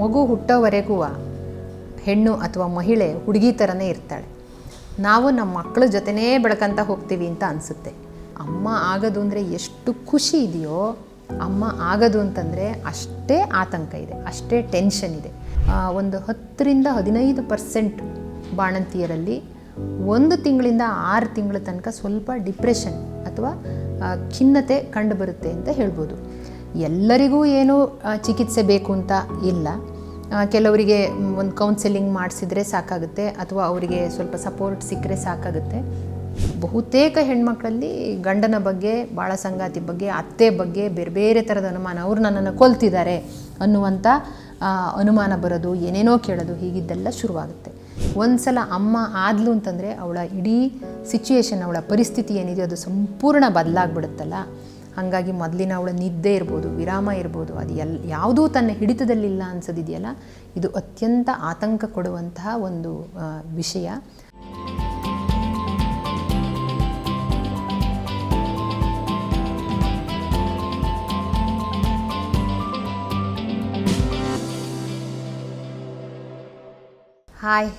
ಮಗು ಹುಟ್ಟೋವರೆಗೂ ಹೆಣ್ಣು ಅಥವಾ ಮಹಿಳೆ ಹುಡುಗಿ ಥರನೇ ಇರ್ತಾಳೆ. ನಾವು ನಮ್ಮ ಮಕ್ಕಳ ಜೊತೆನೇ ಬೆಳ್ಕೊಂತ ಹೋಗ್ತೀವಿ ಅಂತ ಅನಿಸುತ್ತೆ. ಅಮ್ಮ ಆಗೋದು ಅಂದರೆ ಎಷ್ಟು ಖುಷಿ ಇದೆಯೋ, ಅಮ್ಮ ಆಗೋದು ಅಂತಂದರೆ ಅಷ್ಟೇ ಆತಂಕ ಇದೆ, ಅಷ್ಟೇ ಟೆನ್ಷನ್ ಇದೆ. ಒಂದು ಹತ್ತರಿಂದ ಹದಿನೈದು ಪರ್ಸೆಂಟ್ ಬಾಣಂತಿಯರಲ್ಲಿ ಒಂದು ತಿಂಗಳಿಂದ ಆರು ತಿಂಗಳ ತನಕ ಸ್ವಲ್ಪ ಡಿಪ್ರೆಷನ್ ಅಥವಾ ಖಿನ್ನತೆ ಕಂಡುಬರುತ್ತೆ ಅಂತ ಹೇಳ್ಬೋದು. ಎಲ್ಲರಿಗೂ ಏನು ಚಿಕಿತ್ಸೆ ಬೇಕು ಅಂತ ಇಲ್ಲ. ಕೆಲವರಿಗೆ ಒಂದು ಕೌನ್ಸೆಲಿಂಗ್ ಮಾಡಿಸಿದ್ರೆ ಸಾಕಾಗುತ್ತೆ, ಅಥವಾ ಅವರಿಗೆ ಸ್ವಲ್ಪ ಸಪೋರ್ಟ್ ಸಿಕ್ಕರೆ ಸಾಕಾಗುತ್ತೆ. ಬಹುತೇಕ ಹೆಣ್ಮಕ್ಳಲ್ಲಿ ಗಂಡನ ಬಗ್ಗೆ ಭಾಳ ಸಂಗಾತಿ ಬಗ್ಗೆ, ಅತ್ತೆ ಬಗ್ಗೆ ಬೇರೆ ಬೇರೆ ಥರದ ಅನುಮಾನ, ಅವರು ನನ್ನನ್ನು ಕೊಲ್ತಿದ್ದಾರೆ ಅನ್ನುವಂಥ ಅನುಮಾನ ಬರೋದು, ಏನೇನೋ ಕೇಳೋದು, ಹೀಗಿದ್ದೆಲ್ಲ ಶುರುವಾಗುತ್ತೆ. ಒಂದು ಸಲ ಅಮ್ಮ ಆದ್ಲು ಅಂತಂದರೆ ಅವಳ ಇಡೀ ಸಿಚುಯೇಷನ್ ಅವಳ ಪರಿಸ್ಥಿತಿ ಏನಿದೆಯೋ ಅದು ಸಂಪೂರ್ಣ ಬದಲಾಗ್ಬಿಡುತ್ತಲ್ಲ. ಹಾಗಾಗಿ ಮೊದಲಿನ ಅವಳ ನಿದ್ದೆ ಇರ್ಬೋದು, ವಿರಾಮ ಇರ್ಬೋದು, ಅದು ಎಲ್, ಯಾವುದೂ ತನ್ನ ಹಿಡಿತದಲ್ಲಿಲ್ಲ ಅನ್ಸೋದಿದೆಯಲ್ಲ? ಇದು ಅತ್ಯಂತ ಆತಂಕ ಕೊಡುವಂತಹ ಒಂದು ವಿಷಯ. ಹಾಯ್.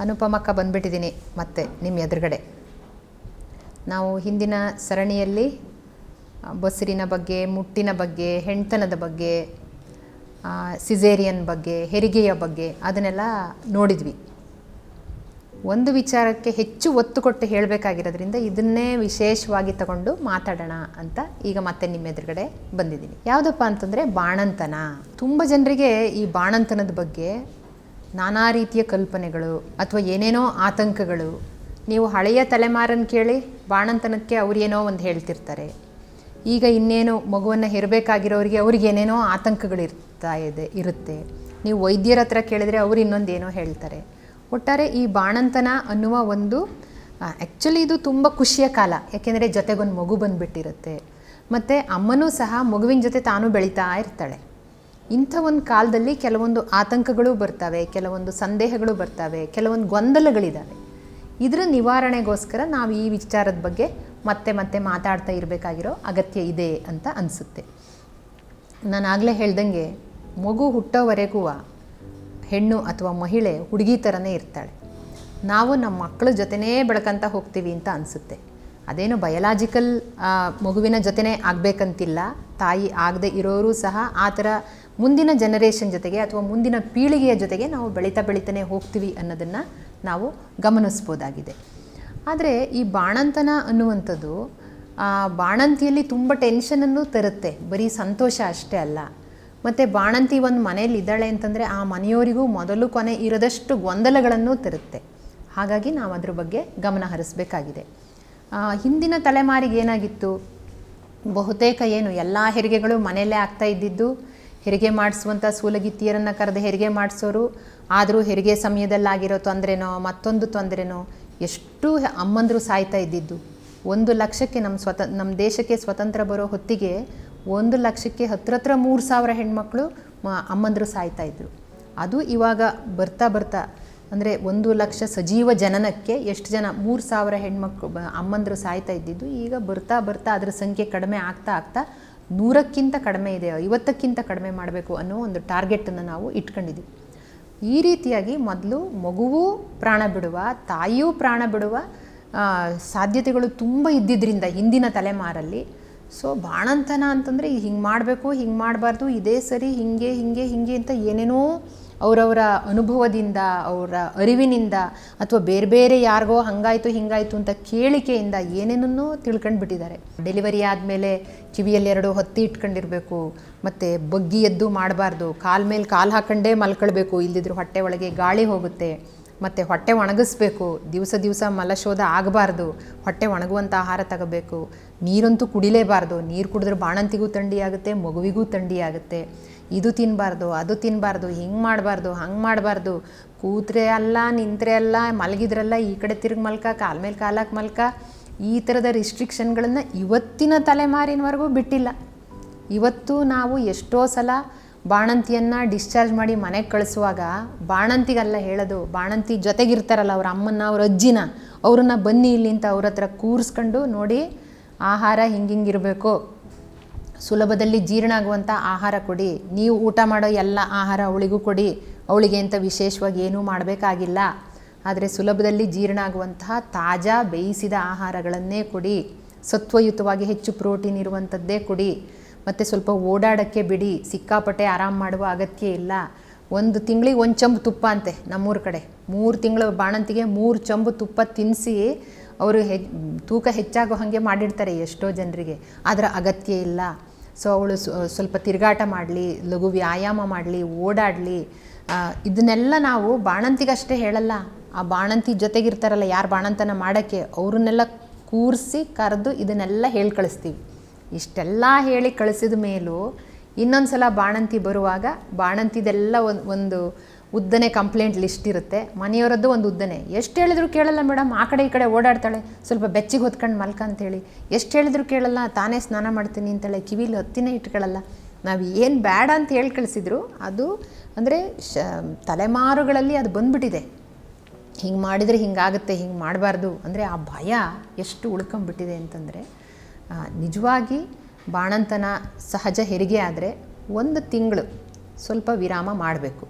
ಅನುಪಮಕ್ಕ ಬಂದ್ಬಿಟ್ಟಿದ್ದೀನಿ ಮತ್ತೆ ನಿಮ್ಮ ಎದುರುಗಡೆ. ನಾವು ಹಿಂದಿನ ಸರಣಿಯಲ್ಲಿ ಬಸ್ರಿನ ಬಗ್ಗೆ, ಮುಟ್ಟಿನ ಬಗ್ಗೆ, ಹೆಣ್ತನದ ಬಗ್ಗೆ ಸಿಜೇರಿಯನ್ ಬಗ್ಗೆ, ಹೆರಿಗೆಯ ಬಗ್ಗೆ ಅದನ್ನೆಲ್ಲ ನೋಡಿದ್ವಿ. ಒಂದು ವಿಚಾರಕ್ಕೆ ಹೆಚ್ಚು ಒತ್ತು ಕೊಟ್ಟು ಹೇಳಬೇಕಾಗಿರೋದ್ರಿಂದ ಇದನ್ನೇ ವಿಶೇಷವಾಗಿ ತಗೊಂಡು ಮಾತಾಡೋಣ ಅಂತ ಈಗ ಮತ್ತೆ ನಿಮ್ಮ ಎದುರುಗಡೆ ಬಂದಿದ್ದೀನಿ. ಯಾವುದಪ್ಪ ಅಂತಂದರೆ ಬಾಣಂತನ. ತುಂಬ ಜನರಿಗೆ ಈ ಬಾಣಂತನದ ಬಗ್ಗೆ ನಾನಾ ರೀತಿಯ ಕಲ್ಪನೆಗಳು ಅಥವಾ ಏನೇನೋ ಆತಂಕಗಳು, ನೀವು ಹಳೆಯ ತಲೆಮಾರನ್ನು ಕೇಳಿ ಬಾಣಂತನಕ್ಕೆ ಅವ್ರೇನೋ ಒಂದು ಹೇಳ್ತಿರ್ತಾರೆ. ಈಗ ಇನ್ನೇನು ಮಗುವನ್ನು ಹೆರಬೇಕಾಗಿರೋರಿಗೆ ಅವ್ರಿಗೆ ಏನೇನೋ ಆತಂಕಗಳಿರ್ತಾ ಇದೆ, ಇರುತ್ತೆ. ನೀವು ವೈದ್ಯರ ಹತ್ರ ಕೇಳಿದರೆ ಅವ್ರು ಇನ್ನೊಂದು ಏನೋ ಹೇಳ್ತಾರೆ. ಒಟ್ಟಾರೆ ಈ ಬಾಣಂತನ ಅನ್ನುವ ಒಂದು ಆ್ಯಕ್ಚುಲಿ ಇದು ತುಂಬ ಖುಷಿಯ ಕಾಲ. ಯಾಕೆಂದರೆ ಜೊತೆಗೊಂದು ಮಗು ಬಂದುಬಿಟ್ಟಿರುತ್ತೆ. ಮತ್ತು ಅಮ್ಮನೂ ಸಹ ಮಗುವಿನ ಜೊತೆ ತಾನು ಬೆಳೀತಾ ಇರ್ತಾಳೆ. ಇಂಥ ಒಂದು ಕಾಲದಲ್ಲಿ ಕೆಲವೊಂದು ಆತಂಕಗಳು ಬರ್ತವೆ, ಕೆಲವೊಂದು ಸಂದೇಹಗಳು ಬರ್ತವೆ, ಕೆಲವೊಂದು ಗೊಂದಲಗಳಿದ್ದಾವೆ ಇದರ ನಿವಾರಣೆಗೋಸ್ಕರ ನಾವು ಈ ವಿಚಾರದ ಬಗ್ಗೆ ಮತ್ತೆ ಮತ್ತೆ ಮಾತಾಡ್ತಾ ಇರಬೇಕಾಗಿರೋ ಅಗತ್ಯ ಇದೆ ಅಂತ ಅನಿಸುತ್ತೆ. ನಾನು ಆಗಲೇ ಹೇಳ್ದಂಗೆ ಮಗು ಹುಟ್ಟೋವರೆಗೂ ಹೆಣ್ಣು ಅಥವಾ ಮಹಿಳೆ ಹುಡುಗಿ ಥರನೇ ಇರ್ತಾಳೆ. ನಾವು ನಮ್ಮ ಮಕ್ಕಳ ಜೊತೆನೇ ಬೆಳ್ಕೊಂತ ಹೋಗ್ತೀವಿ ಅಂತ ಅನಿಸುತ್ತೆ. ಅದೇನು ಬಯಲಾಜಿಕಲ್ ಮಗುವಿನ ಜೊತೆನೇ ಆಗಬೇಕಂತಿಲ್ಲ. ತಾಯಿ ಆಗದೆ ಇರೋರು ಸಹ ಆ ಥರ ಮುಂದಿನ ಜನರೇಷನ್ ಜೊತೆಗೆ ಅಥವಾ ಮುಂದಿನ ಪೀಳಿಗೆಯ ಜೊತೆಗೆ ನಾವು ಬೆಳೀತಾ ಬೆಳೀತಾನೆ ಹೋಗ್ತೀವಿ ಅನ್ನೋದನ್ನು ನಾವು ಗಮನಿಸ್ಬೋದಾಗಿದೆ. ಆದರೆ ಈ ಬಾಣಂತನ ಅನ್ನುವಂಥದ್ದು, ಆ ಬಾಣಂತಿಯಲ್ಲಿ ತುಂಬ ಟೆನ್ಷನನ್ನು ತರುತ್ತೆ. ಬರೀ ಸಂತೋಷ ಅಷ್ಟೇ ಅಲ್ಲ. ಮತ್ತು ಬಾಣಂತಿ ಒಂದು ಮನೆಯಲ್ಲಿ ಇದ್ದಾಳೆ ಅಂತಂದರೆ ಆ ಮನೆಯವರಿಗೂ ಮೊದಲು ಕೊನೆ ಇರದಷ್ಟು ಗೊಂದಲಗಳನ್ನು ತರುತ್ತೆ. ಹಾಗಾಗಿ ನಾವು ಅದ್ರ ಬಗ್ಗೆ ಗಮನ ಹರಿಸಬೇಕಾಗಿದೆ. ಹಿಂದಿನ ತಲೆಮಾರಿಗೆ ಏನಾಗಿತ್ತು? ಬಹುತೇಕ ಏನು ಎಲ್ಲ ಹೆರಿಗೆಗಳು ಮನೆಯಲ್ಲೇ ಆಗ್ತಾ ಇದ್ದಿದ್ದು, ಹೆರಿಗೆ ಮಾಡಿಸುವಂಥ ಸೂಲಗಿತ್ತಿಯರನ್ನು ಕರೆದು ಹೆರಿಗೆ ಮಾಡಿಸೋರು, ಆದರೂ ಹೆರಿಗೆ ಸಮಯದಲ್ಲಾಗಿರೋ ತೊಂದರೆನೋ, ಮತ್ತೊಂದು ತೊಂದರೆನೋ ಎಷ್ಟು ಅಮ್ಮಂದರು ಸಾಯ್ತಾ ಇದ್ದಿದ್ದು. ಒಂದು ಲಕ್ಷಕ್ಕೆ ನಮ್ಮ ಸ್ವತ ನಮ್ಮ ದೇಶಕ್ಕೆ ಸ್ವತಂತ್ರ ಬರೋ ಹೊತ್ತಿಗೆ ಒಂದು ಲಕ್ಷಕ್ಕೆ ಹತ್ರ ಹತ್ರ ಮೂರು ಸಾವಿರ ಹೆಣ್ಮಕ್ಳು ಅಮ್ಮಂದರು ಸಾಯ್ತಾ ಇದ್ದರು ಅದು ಇವಾಗ ಬರ್ತಾ ಬರ್ತಾ, ಅಂದರೆ ಒಂದು ಲಕ್ಷ ಸಜೀವ ಜನನಕ್ಕೆ ಎಷ್ಟು ಜನ ಮೂರು ಸಾವಿರ ಹೆಣ್ಮಕ್ಳು ಅಮ್ಮಂದರು ಸಾಯ್ತಾ ಇದ್ದಿದ್ದು, ಈಗ ಬರ್ತಾ ಬರ್ತಾ ಅದರ ಸಂಖ್ಯೆ ಕಡಿಮೆ ಆಗ್ತಾ ಆಗ್ತಾ ನೂರಕ್ಕಿಂತ ಕಡಿಮೆ ಇದೆ, ಐವತ್ತಕ್ಕಿಂತ ಕಡಿಮೆ ಮಾಡಬೇಕು ಅನ್ನೋ ಒಂದು ಟಾರ್ಗೆಟನ್ನು ನಾವು ಇಟ್ಕೊಂಡಿದ್ದೀವಿ. ಈ ರೀತಿಯಾಗಿ ಮೊದಲು ಮಗುವೂ ಪ್ರಾಣ ಬಿಡುವ, ತಾಯಿಯೂ ಪ್ರಾಣ ಬಿಡುವ ಸಾಧ್ಯತೆಗಳು ತುಂಬ ಇದ್ದಿದ್ದರಿಂದ ಹಿಂದಿನ ತಲೆಮಾರಲ್ಲಿ. ಸೊ, ಬಾಣಂತನ ಅಂತಂದರೆ ಹಿಂಗೆ ಮಾಡಬೇಕು, ಹಿಂಗೆ ಮಾಡಬಾರ್ದು, ಇದೇ ಸರಿ, ಹಿಂಗೆ ಹಿಂಗೆ ಹಿಂಗೆ ಅಂತ ಏನೇನೋ ಅವರವರ ಅನುಭವದಿಂದ, ಅವರ ಅರಿವಿನಿಂದ ಅಥವಾ ಬೇರೆ ಬೇರೆ ಯಾರಿಗೋ ಹಂಗಾಯ್ತು ಹಿಂಗಾಯ್ತು ಅಂತ ಕೇಳಿಕೆಯಿಂದ ಏನೇನನ್ನೂ ತಿಳ್ಕೊಂಡು ಬಿಟ್ಟಿದ್ದಾರೆ ಡೆಲಿವರಿ ಆದಮೇಲೆ ಕಿವಿಯಲ್ಲಿ ಎರಡು ಹೊತ್ತಿ ಇಟ್ಕೊಂಡಿರಬೇಕು, ಮತ್ತು ಬಗ್ಗಿ ಎದ್ದು ಮಾಡಬಾರ್ದು, ಕಾಲ ಮೇಲೆ ಕಾಲು ಹಾಕೊಂಡೇ ಮಲ್ಕೊಳ್ಬೇಕು, ಇಲ್ದಿದ್ರೆ ಹೊಟ್ಟೆ ಒಳಗೆ ಗಾಳಿ ಹೋಗುತ್ತೆ, ಮತ್ತು ಹೊಟ್ಟೆ ಒಣಗಿಸ್ಬೇಕು, ದಿವಸ ದಿವಸ ಮಲಶೋಧ ಆಗಬಾರ್ದು, ಹೊಟ್ಟೆ ಒಣಗುವಂಥ ಆಹಾರ ತಗೋಬೇಕು, ನೀರಂತೂ ಕುಡಿಲೇಬಾರ್ದು, ನೀರು ಕುಡಿದ್ರೆ ಬಾಣಂತಿಗೂ ಥಂಡಿ ಆಗುತ್ತೆ, ಮಗುವಿಗೂ ಥಂಡಿ ಆಗುತ್ತೆ. ಇದು ತಿನ್ನಬಾರ್ದು ಅದು ತಿನ್ನಬಾರ್ದು ಹಿಂಗೆ ಮಾಡಬಾರ್ದು, ಹಂಗೆ ಮಾಡಬಾರ್ದು. ಕೂತ್ರೆ ಅಲ್ಲ, ನಿಂತರೆ ಅಲ್ಲ, ಮಲಗಿದ್ರಲ್ಲ, ಈ ಕಡೆ ತಿರುಗಿ ಮಲ್ಕ, ಕಾಲ ಮೇಲೆ ಕಾಲಕ್ಕೆ ಮಲ್ಕ, ಈ ಥರದ ರಿಸ್ಟ್ರಿಕ್ಷನ್ಗಳನ್ನು ಇವತ್ತಿನ ತಲೆಮಾರಿನವರೆಗೂ ಬಿಟ್ಟಿಲ್ಲ. ಇವತ್ತು ನಾವು ಎಷ್ಟೋ ಸಲ ಬಾಣಂತಿಯನ್ನು ಡಿಸ್ಚಾರ್ಜ್ ಮಾಡಿ ಮನೆಗೆ ಕಳಿಸುವಾಗ ಬಾಣಂತಿಗಲ್ಲ ಹೇಳೋದು, ಬಾಣಂತಿ ಜೊತೆಗಿರ್ತಾರಲ್ಲ ಅವ್ರ ಅಮ್ಮನ ಅವ್ರ ಅಜ್ಜಿನ, ಅವ್ರನ್ನ ಬನ್ನಿ ಇಲ್ಲಿ ಅಂತ ಅವ್ರ ಹತ್ರ ಕೂರಿಸ್ಕೊಂಡು ನೋಡಿ, ಆಹಾರ ಹಿಂಗಿಂಗಿರಬೇಕು ಸುಲಭದಲ್ಲಿ ಜೀರ್ಣ ಆಗುವಂಥ ಆಹಾರ ಕೊಡಿ. ನೀವು ಊಟ ಮಾಡೋ ಎಲ್ಲ ಆಹಾರ ಅವಳಿಗೂ ಕೊಡಿ. ಅವಳಿಗೆ ಅಂತ ವಿಶೇಷವಾಗಿ ಏನೂ ಮಾಡಬೇಕಾಗಿಲ್ಲ. ಆದರೆ ಸುಲಭದಲ್ಲಿ ಜೀರ್ಣ ಆಗುವಂತಹ ತಾಜಾ ಬೇಯಿಸಿದ ಆಹಾರಗಳನ್ನೇ ಕೊಡಿ. ಸತ್ವಯುತವಾಗಿ ಹೆಚ್ಚು ಪ್ರೋಟೀನ್ ಇರುವಂಥದ್ದೇ ಕೊಡಿ. ಮತ್ತು ಸ್ವಲ್ಪ ಓಡಾಡೋಕ್ಕೆ ಬಿಡಿ. ಸಿಕ್ಕಾಪಟ್ಟೆ ಆರಾಮ್ ಮಾಡುವ ಅಗತ್ಯ ಇಲ್ಲ. ಒಂದು ತಿಂಗಳಿಗೆ ಒಂದು ಚಂಬು ತುಪ್ಪ ಅಂತೆ ನಮ್ಮೂರ ಕಡೆ. ಮೂರು ತಿಂಗಳು ಬಾಣಂತಿಗೆ ಮೂರು ಚಂಬು ತುಪ್ಪ ತಿನ್ನಿಸಿ ಅವರು ಹೆ, ತೂಕ ಹೆಚ್ಚಾಗೋ ಹಾಗೆ ಮಾಡಿರ್ತಾರೆ ಎಷ್ಟೋ ಜನರಿಗೆ ಅದರ ಅಗತ್ಯ ಇಲ್ಲ. ಸೊ ಅವಳು ಸ್ವಲ್ಪ ತಿರುಗಾಟ ಮಾಡಲಿ, ಲಘು ವ್ಯಾಯಾಮ ಮಾಡಲಿ, ಓಡಾಡಲಿ ಇದನ್ನೆಲ್ಲ ನಾವು ಬಾಣಂತಿಗಷ್ಟೇ ಹೇಳಲ್ಲ. ಆ ಬಾಣಂತಿ ಜೊತೆಗಿರ್ತಾರಲ್ಲ, ಯಾರು ಬಾಣಂತನ ಮಾಡೋಕ್ಕೆ, ಅವ್ರನ್ನೆಲ್ಲ ಕೂರಿಸಿ ಕರೆದು ಇದನ್ನೆಲ್ಲ ಹೇಳಿ ಕಳಿಸ್ತೀವಿ. ಇಷ್ಟೆಲ್ಲ ಹೇಳಿ ಕಳಿಸಿದ ಮೇಲೂ ಇನ್ನೊಂದು ಸಲ ಬಾಣಂತಿ ಬರುವಾಗ ಬಾಣಂತಿದೆಲ್ಲ ಒಂದು ಒಂದು ಉದ್ದನೆ ಕಂಪ್ಲೇಂಟ್ ಲಿಸ್ಟ್ ಇರುತ್ತೆ. ಮನೆಯವರದ್ದು ಒಂದು ಉದ್ದನೆ. ಎಷ್ಟು ಹೇಳಿದ್ರು ಕೇಳಲ್ಲ ಮೇಡಮ್ ಆ ಕಡೆ ಈ ಕಡೆ ಓಡಾಡ್ತಾಳೆ. ಸ್ವಲ್ಪ ಬೆಚ್ಚಿಗೆ ಹೊತ್ಕೊಂಡು ಮಲ್ಕ ಅಂತೇಳಿ. ಎಷ್ಟು ಹೇಳಿದ್ರು ಕೇಳಲ್ಲ. ತಾನೇ ಸ್ನಾನ ಮಾಡ್ತೀನಿ ಅಂತೇಳಿ ಕಿವಿಲಿ ಹೊತ್ತಿನೇ ಇಟ್ಕೊಳ್ಳಲ್ಲ. ನಾವು ಏನು ಬೇಡ ಅಂತ ಹೇಳಿ ಕಳಿಸಿದ್ರು. ಅದು ಅಂದರೆ ಶ, ತಲೆಮಾರುಗಳಲ್ಲಿ ಅದು ಬಂದ್ಬಿಟ್ಟಿದೆ. ಹಿಂಗೆ ಮಾಡಿದರೆ ಹಿಂಗಾಗುತ್ತೆ ಹಿಂಗೆ ಮಾಡಬಾರ್ದು. ಅಂದರೆ ಆ ಭಯ ಎಷ್ಟು ಉಳ್ಕೊಂಬಿಟ್ಟಿದೆ ಅಂತಂದರೆ ನಿಜವಾಗಿ ಬಾಣಂತನ ಸಹಜ ಹೆರಿಗೆ ಆದರೆ ಒಂದು ತಿಂಗಳು ಸ್ವಲ್ಪ ವಿರಾಮ ಮಾಡಬೇಕು.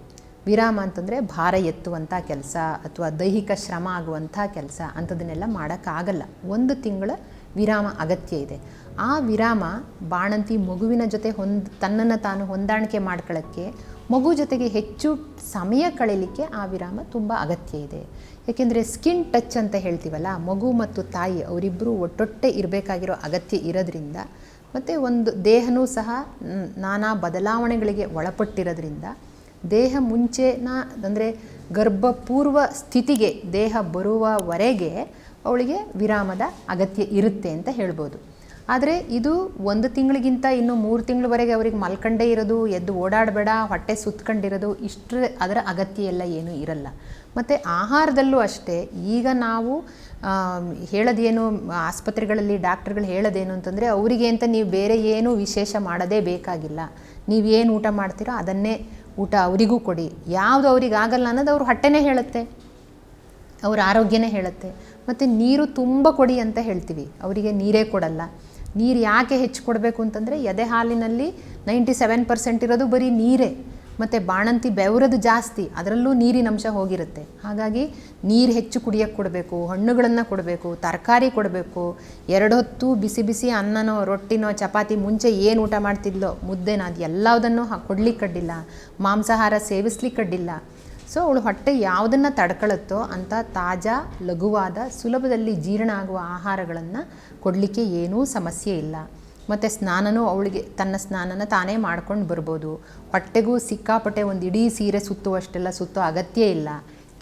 ವಿರಾಮ ಅಂತಂದರೆ ಭಾರ ಎತ್ತುವಂಥ ಕೆಲಸ ಅಥವಾ ದೈಹಿಕ ಶ್ರಮ ಆಗುವಂಥ ಕೆಲಸ ಅಂಥದನ್ನೆಲ್ಲ ಮಾಡೋಕ್ಕಾಗಲ್ಲ. ಒಂದು ತಿಂಗಳ ವಿರಾಮ ಅಗತ್ಯ ಇದೆ. ಆ ವಿರಾಮ ಬಾಣಂತಿ ಮಗುವಿನ ಜೊತೆ ಹೊಂದ್ ತನ್ನನ್ನು ತಾನು ಹೊಂದಾಣಿಕೆ ಮಾಡ್ಕೊಳ್ಳೋಕ್ಕೆ ಮಗು ಜೊತೆಗೆ ಹೆಚ್ಚು ಸಮಯ ಕಳೀಲಿಕ್ಕೆ ಆ ವಿರಾಮ ತುಂಬ ಅಗತ್ಯ ಇದೆ. ಏಕೆಂದರೆ ಸ್ಕಿನ್ ಟಚ್ ಅಂತ ಹೇಳ್ತೀವಲ್ಲ, ಮಗು ಮತ್ತು ತಾಯಿ ಅವರಿಬ್ಬರು ಒಟ್ಟೊಟ್ಟೆ ಇರಬೇಕಾಗಿರೋ ಅಗತ್ಯ ಇರೋದ್ರಿಂದ, ಮತ್ತು ಒಂದು ದೇಹನೂ ಸಹ ನಾನಾ ಬದಲಾವಣೆಗಳಿಗೆ ಒಳಪಟ್ಟಿರೋದ್ರಿಂದ ದೇಹ ಮುಂಚೆನ ಅಂದರೆ ಗರ್ಭಪೂರ್ವ ಸ್ಥಿತಿಗೆ ದೇಹ ಬರುವವರೆಗೆ ಅವಳಿಗೆ ವಿರಾಮದ ಅಗತ್ಯ ಇರುತ್ತೆ ಅಂತ ಹೇಳ್ಬೋದು. ಆದರೆ ಇದು ಒಂದು ತಿಂಗಳಿಗಿಂತ ಇನ್ನು ಮೂರು ತಿಂಗಳವರೆಗೆ ಅವ್ರಿಗೆ ಮಲ್ಕಂಡೇ ಇರೋದು, ಎದ್ದು ಓಡಾಡಬೇಡ, ಹೊಟ್ಟೆ ಸುತ್ಕೊಂಡಿರೋದು ಇಷ್ಟು ಅದರ ಅಗತ್ಯ ಎಲ್ಲ ಏನೂ ಇರಲ್ಲ. ಮತ್ತು ಆಹಾರದಲ್ಲೂ ಅಷ್ಟೇ, ಈಗ ನಾವು ಹೇಳೋದೇನು, ಆಸ್ಪತ್ರೆಗಳಲ್ಲಿ ಡಾಕ್ಟ್ರುಗಳು ಹೇಳೋದೇನು ಅಂತಂದರೆ ಅವರಿಗೆ ಅಂತ ನೀವು ಬೇರೆ ಏನೂ ವಿಶೇಷ ಮಾಡೋದೇ ಬೇಕಾಗಿಲ್ಲ. ನೀವೇನು ಊಟ ಮಾಡ್ತೀರೋ ಅದನ್ನೇ ಊಟ ಅವರಿಗೂ ಕೊಡಿ. ಯಾವುದು ಅವ್ರಿಗೆ ಆಗಲ್ಲ ಅನ್ನೋದು ಅವ್ರ ಹೊಟ್ಟೆನೇ ಹೇಳುತ್ತೆ. ಅವ್ರ ಆರೋಗ್ಯನೇ ಹೇಳುತ್ತೆ. ಮತ್ತು ನೀರು ತುಂಬ ಕೊಡಿ ಅಂತ ಹೇಳ್ತೀವಿ. ಅವರಿಗೆ ನೀರೇ ಕೊಡಲ್ಲ. ನೀರು ಯಾಕೆ ಹೆಚ್ಚು ಕೊಡಬೇಕು ಅಂತಂದರೆ ಎದೆ ಹಾಲಿನಲ್ಲಿ ನೈಂಟಿ ಸೆವೆನ್ ಪರ್ಸೆಂಟ್ ಇರೋದು ಬರೀ ನೀರೇ. ಮತ್ತು ಬಾಣಂತಿ ಬೆವರದು ಜಾಸ್ತಿ, ಅದರಲ್ಲೂ ನೀರಿನ ಅಂಶ ಹೋಗಿರುತ್ತೆ. ಹಾಗಾಗಿ ನೀರು ಹೆಚ್ಚು ಕುಡಿಯೋಕ್ಕೆ ಕೊಡಬೇಕು, ಹಣ್ಣುಗಳನ್ನು ಕೊಡಬೇಕು, ತರಕಾರಿ ಕೊಡಬೇಕು. ಎರಡು ಹೊತ್ತು ಬಿಸಿ ಬಿಸಿ ಅನ್ನನೋ, ರೊಟ್ಟಿನೋ, ಚಪಾತಿ ಮುಂಚೆ ಏನು ಊಟ ಮಾಡ್ತಿದ್ಲೋ ಮುದ್ದೆನ ಅದು ಎಲ್ಲದನ್ನು ಕೊಡ್ಲಿಕ್ಕೆ ಕಡ್ಡಿಲ್ಲ. ಮಾಂಸಾಹಾರ ಸೇವಿಸ್ಲಿಕ್ಕೆ ಕಡ್ಡಿಲ್ಲ. ಸೊ ಅವಳು ಹೊಟ್ಟೆ ಯಾವುದನ್ನು ತಡ್ಕೊಳ್ಳುತ್ತೋ ಅಂಥ ತಾಜಾ, ಲಘುವಾದ, ಸುಲಭದಲ್ಲಿ ಜೀರ್ಣ ಆಗುವ ಆಹಾರಗಳನ್ನು ಕೊಡಲಿಕ್ಕೆ ಏನೂ ಸಮಸ್ಯೆ ಇಲ್ಲ. ಮತ್ತು ಸ್ನಾನನೂ ಅವಳಿಗೆ, ತನ್ನ ಸ್ನಾನನ ತಾನೇ ಮಾಡ್ಕೊಂಡು ಬರ್ಬೋದು. ಹೊಟ್ಟೆಗೂ ಸಿಕ್ಕಾಪಟ್ಟೆ ಒಂದು ಇಡೀ ಸೀರೆ ಸುತ್ತುವಷ್ಟೆಲ್ಲ ಸುತ್ತೋ ಅಗತ್ಯ ಇಲ್ಲ.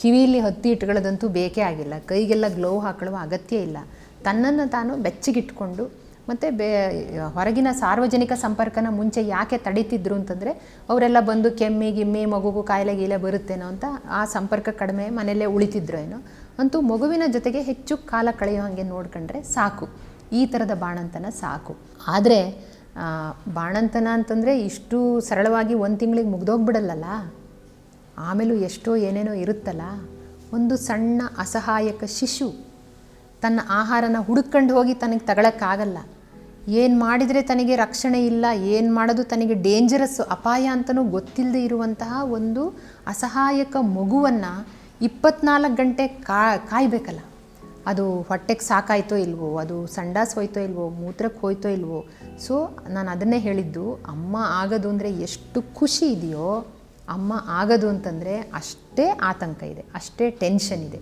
ಕಿವಿಯಲ್ಲಿ ಹತ್ತಿ ಇಟ್ಕೊಳ್ಳೋದಂತೂ ಬೇಕೇ ಆಗಿಲ್ಲ. ಕೈಗೆಲ್ಲ ಗ್ಲೋವ್ ಹಾಕೊಳ್ಳುವ ಅಗತ್ಯ ಇಲ್ಲ. ತನ್ನನ್ನು ತಾನು ಬೆಚ್ಚಗಿಟ್ಕೊಂಡು ಮತ್ತು ಬೇ, ಹೊರಗಿನ ಸಾರ್ವಜನಿಕ ಸಂಪರ್ಕನ ಮುಂಚೆ ಯಾಕೆ ತಡೀತಿದ್ರು ಅಂತಂದರೆ, ಅವರೆಲ್ಲ ಬಂದು ಕೆಮ್ಮಿ, ಗಿಮ್ಮಿ, ಮಗುಗೂ ಕಾಯಿಲೆ, ಗೀಲೆ ಬರುತ್ತೇನೋ ಅಂತ ಆ ಸಂಪರ್ಕ ಕಡಿಮೆ ಮನೆಯಲ್ಲೇ ಉಳಿತಿದ್ರು ಏನೋ. ಅಂತೂ ಮಗುವಿನ ಜೊತೆಗೆ ಹೆಚ್ಚು ಕಾಲ ಕಳೆಯೋ ಹಾಗೆ ನೋಡ್ಕೊಂಡ್ರೆ ಸಾಕು. ಈ ಥರದ ಬಾಣಂತನ ಸಾಕು. ಆದರೆ ಬಾಣಂತನ ಅಂತಂದರೆ ಇಷ್ಟು ಸರಳವಾಗಿ ಒಂದು ತಿಂಗಳಿಗೆ ಮುಗ್ದೋಗ್ಬಿಡಲ್ಲಲ್ಲ? ಆಮೇಲೂ ಎಷ್ಟೋ ಏನೇನೋ ಇರುತ್ತಲ್ಲ? ಒಂದು ಸಣ್ಣ ಅಸಹಾಯಕ ಶಿಶು ತನ್ನ ಆಹಾರನ ಹುಡುಕೊಂಡು ಹೋಗಿ ತನಗೆ ತಗೊಳಕ್ಕಾಗಲ್ಲ. ಏನು ಮಾಡಿದರೆ ತನಗೆ ರಕ್ಷಣೆ ಇಲ್ಲ, ಏನು ಮಾಡೋದು ತನಗೆ ಡೇಂಜರಸ್ಸು, ಅಪಾಯ ಅಂತಲೂ ಗೊತ್ತಿಲ್ಲದೆ ಇರುವಂತಹ ಒಂದು ಅಸಹಾಯಕ ಮಗುವನ್ನು ಇಪ್ಪತ್ನಾಲ್ಕು ಗಂಟೆ ಕಾ, ಕಾಯಬೇಕಲ್ಲ? ಅದು ಹೊಟ್ಟೆಗೆ ಸಾಕಾಯ್ತೋ ಇಲ್ವೋ, ಅದು ಸಂಡಾಸ್ ಹೋಯ್ತೋ ಇಲ್ವೋ ಮೂತ್ರಕ್ಕೆ ಹೋಯ್ತೋ ಇಲ್ವೋ, ಸೊ ನಾನು ಅದನ್ನೇ ಹೇಳಿದ್ದು, ಅಮ್ಮ ಆಗೋದು ಅಂದರೆ ಎಷ್ಟು ಖುಷಿ ಇದೆಯೋ, ಅಮ್ಮ ಆಗೋದು ಅಂತಂದರೆ ಅಷ್ಟೇ ಆತಂಕ ಇದೆ, ಅಷ್ಟೇ ಟೆನ್ಷನ್ ಇದೆ.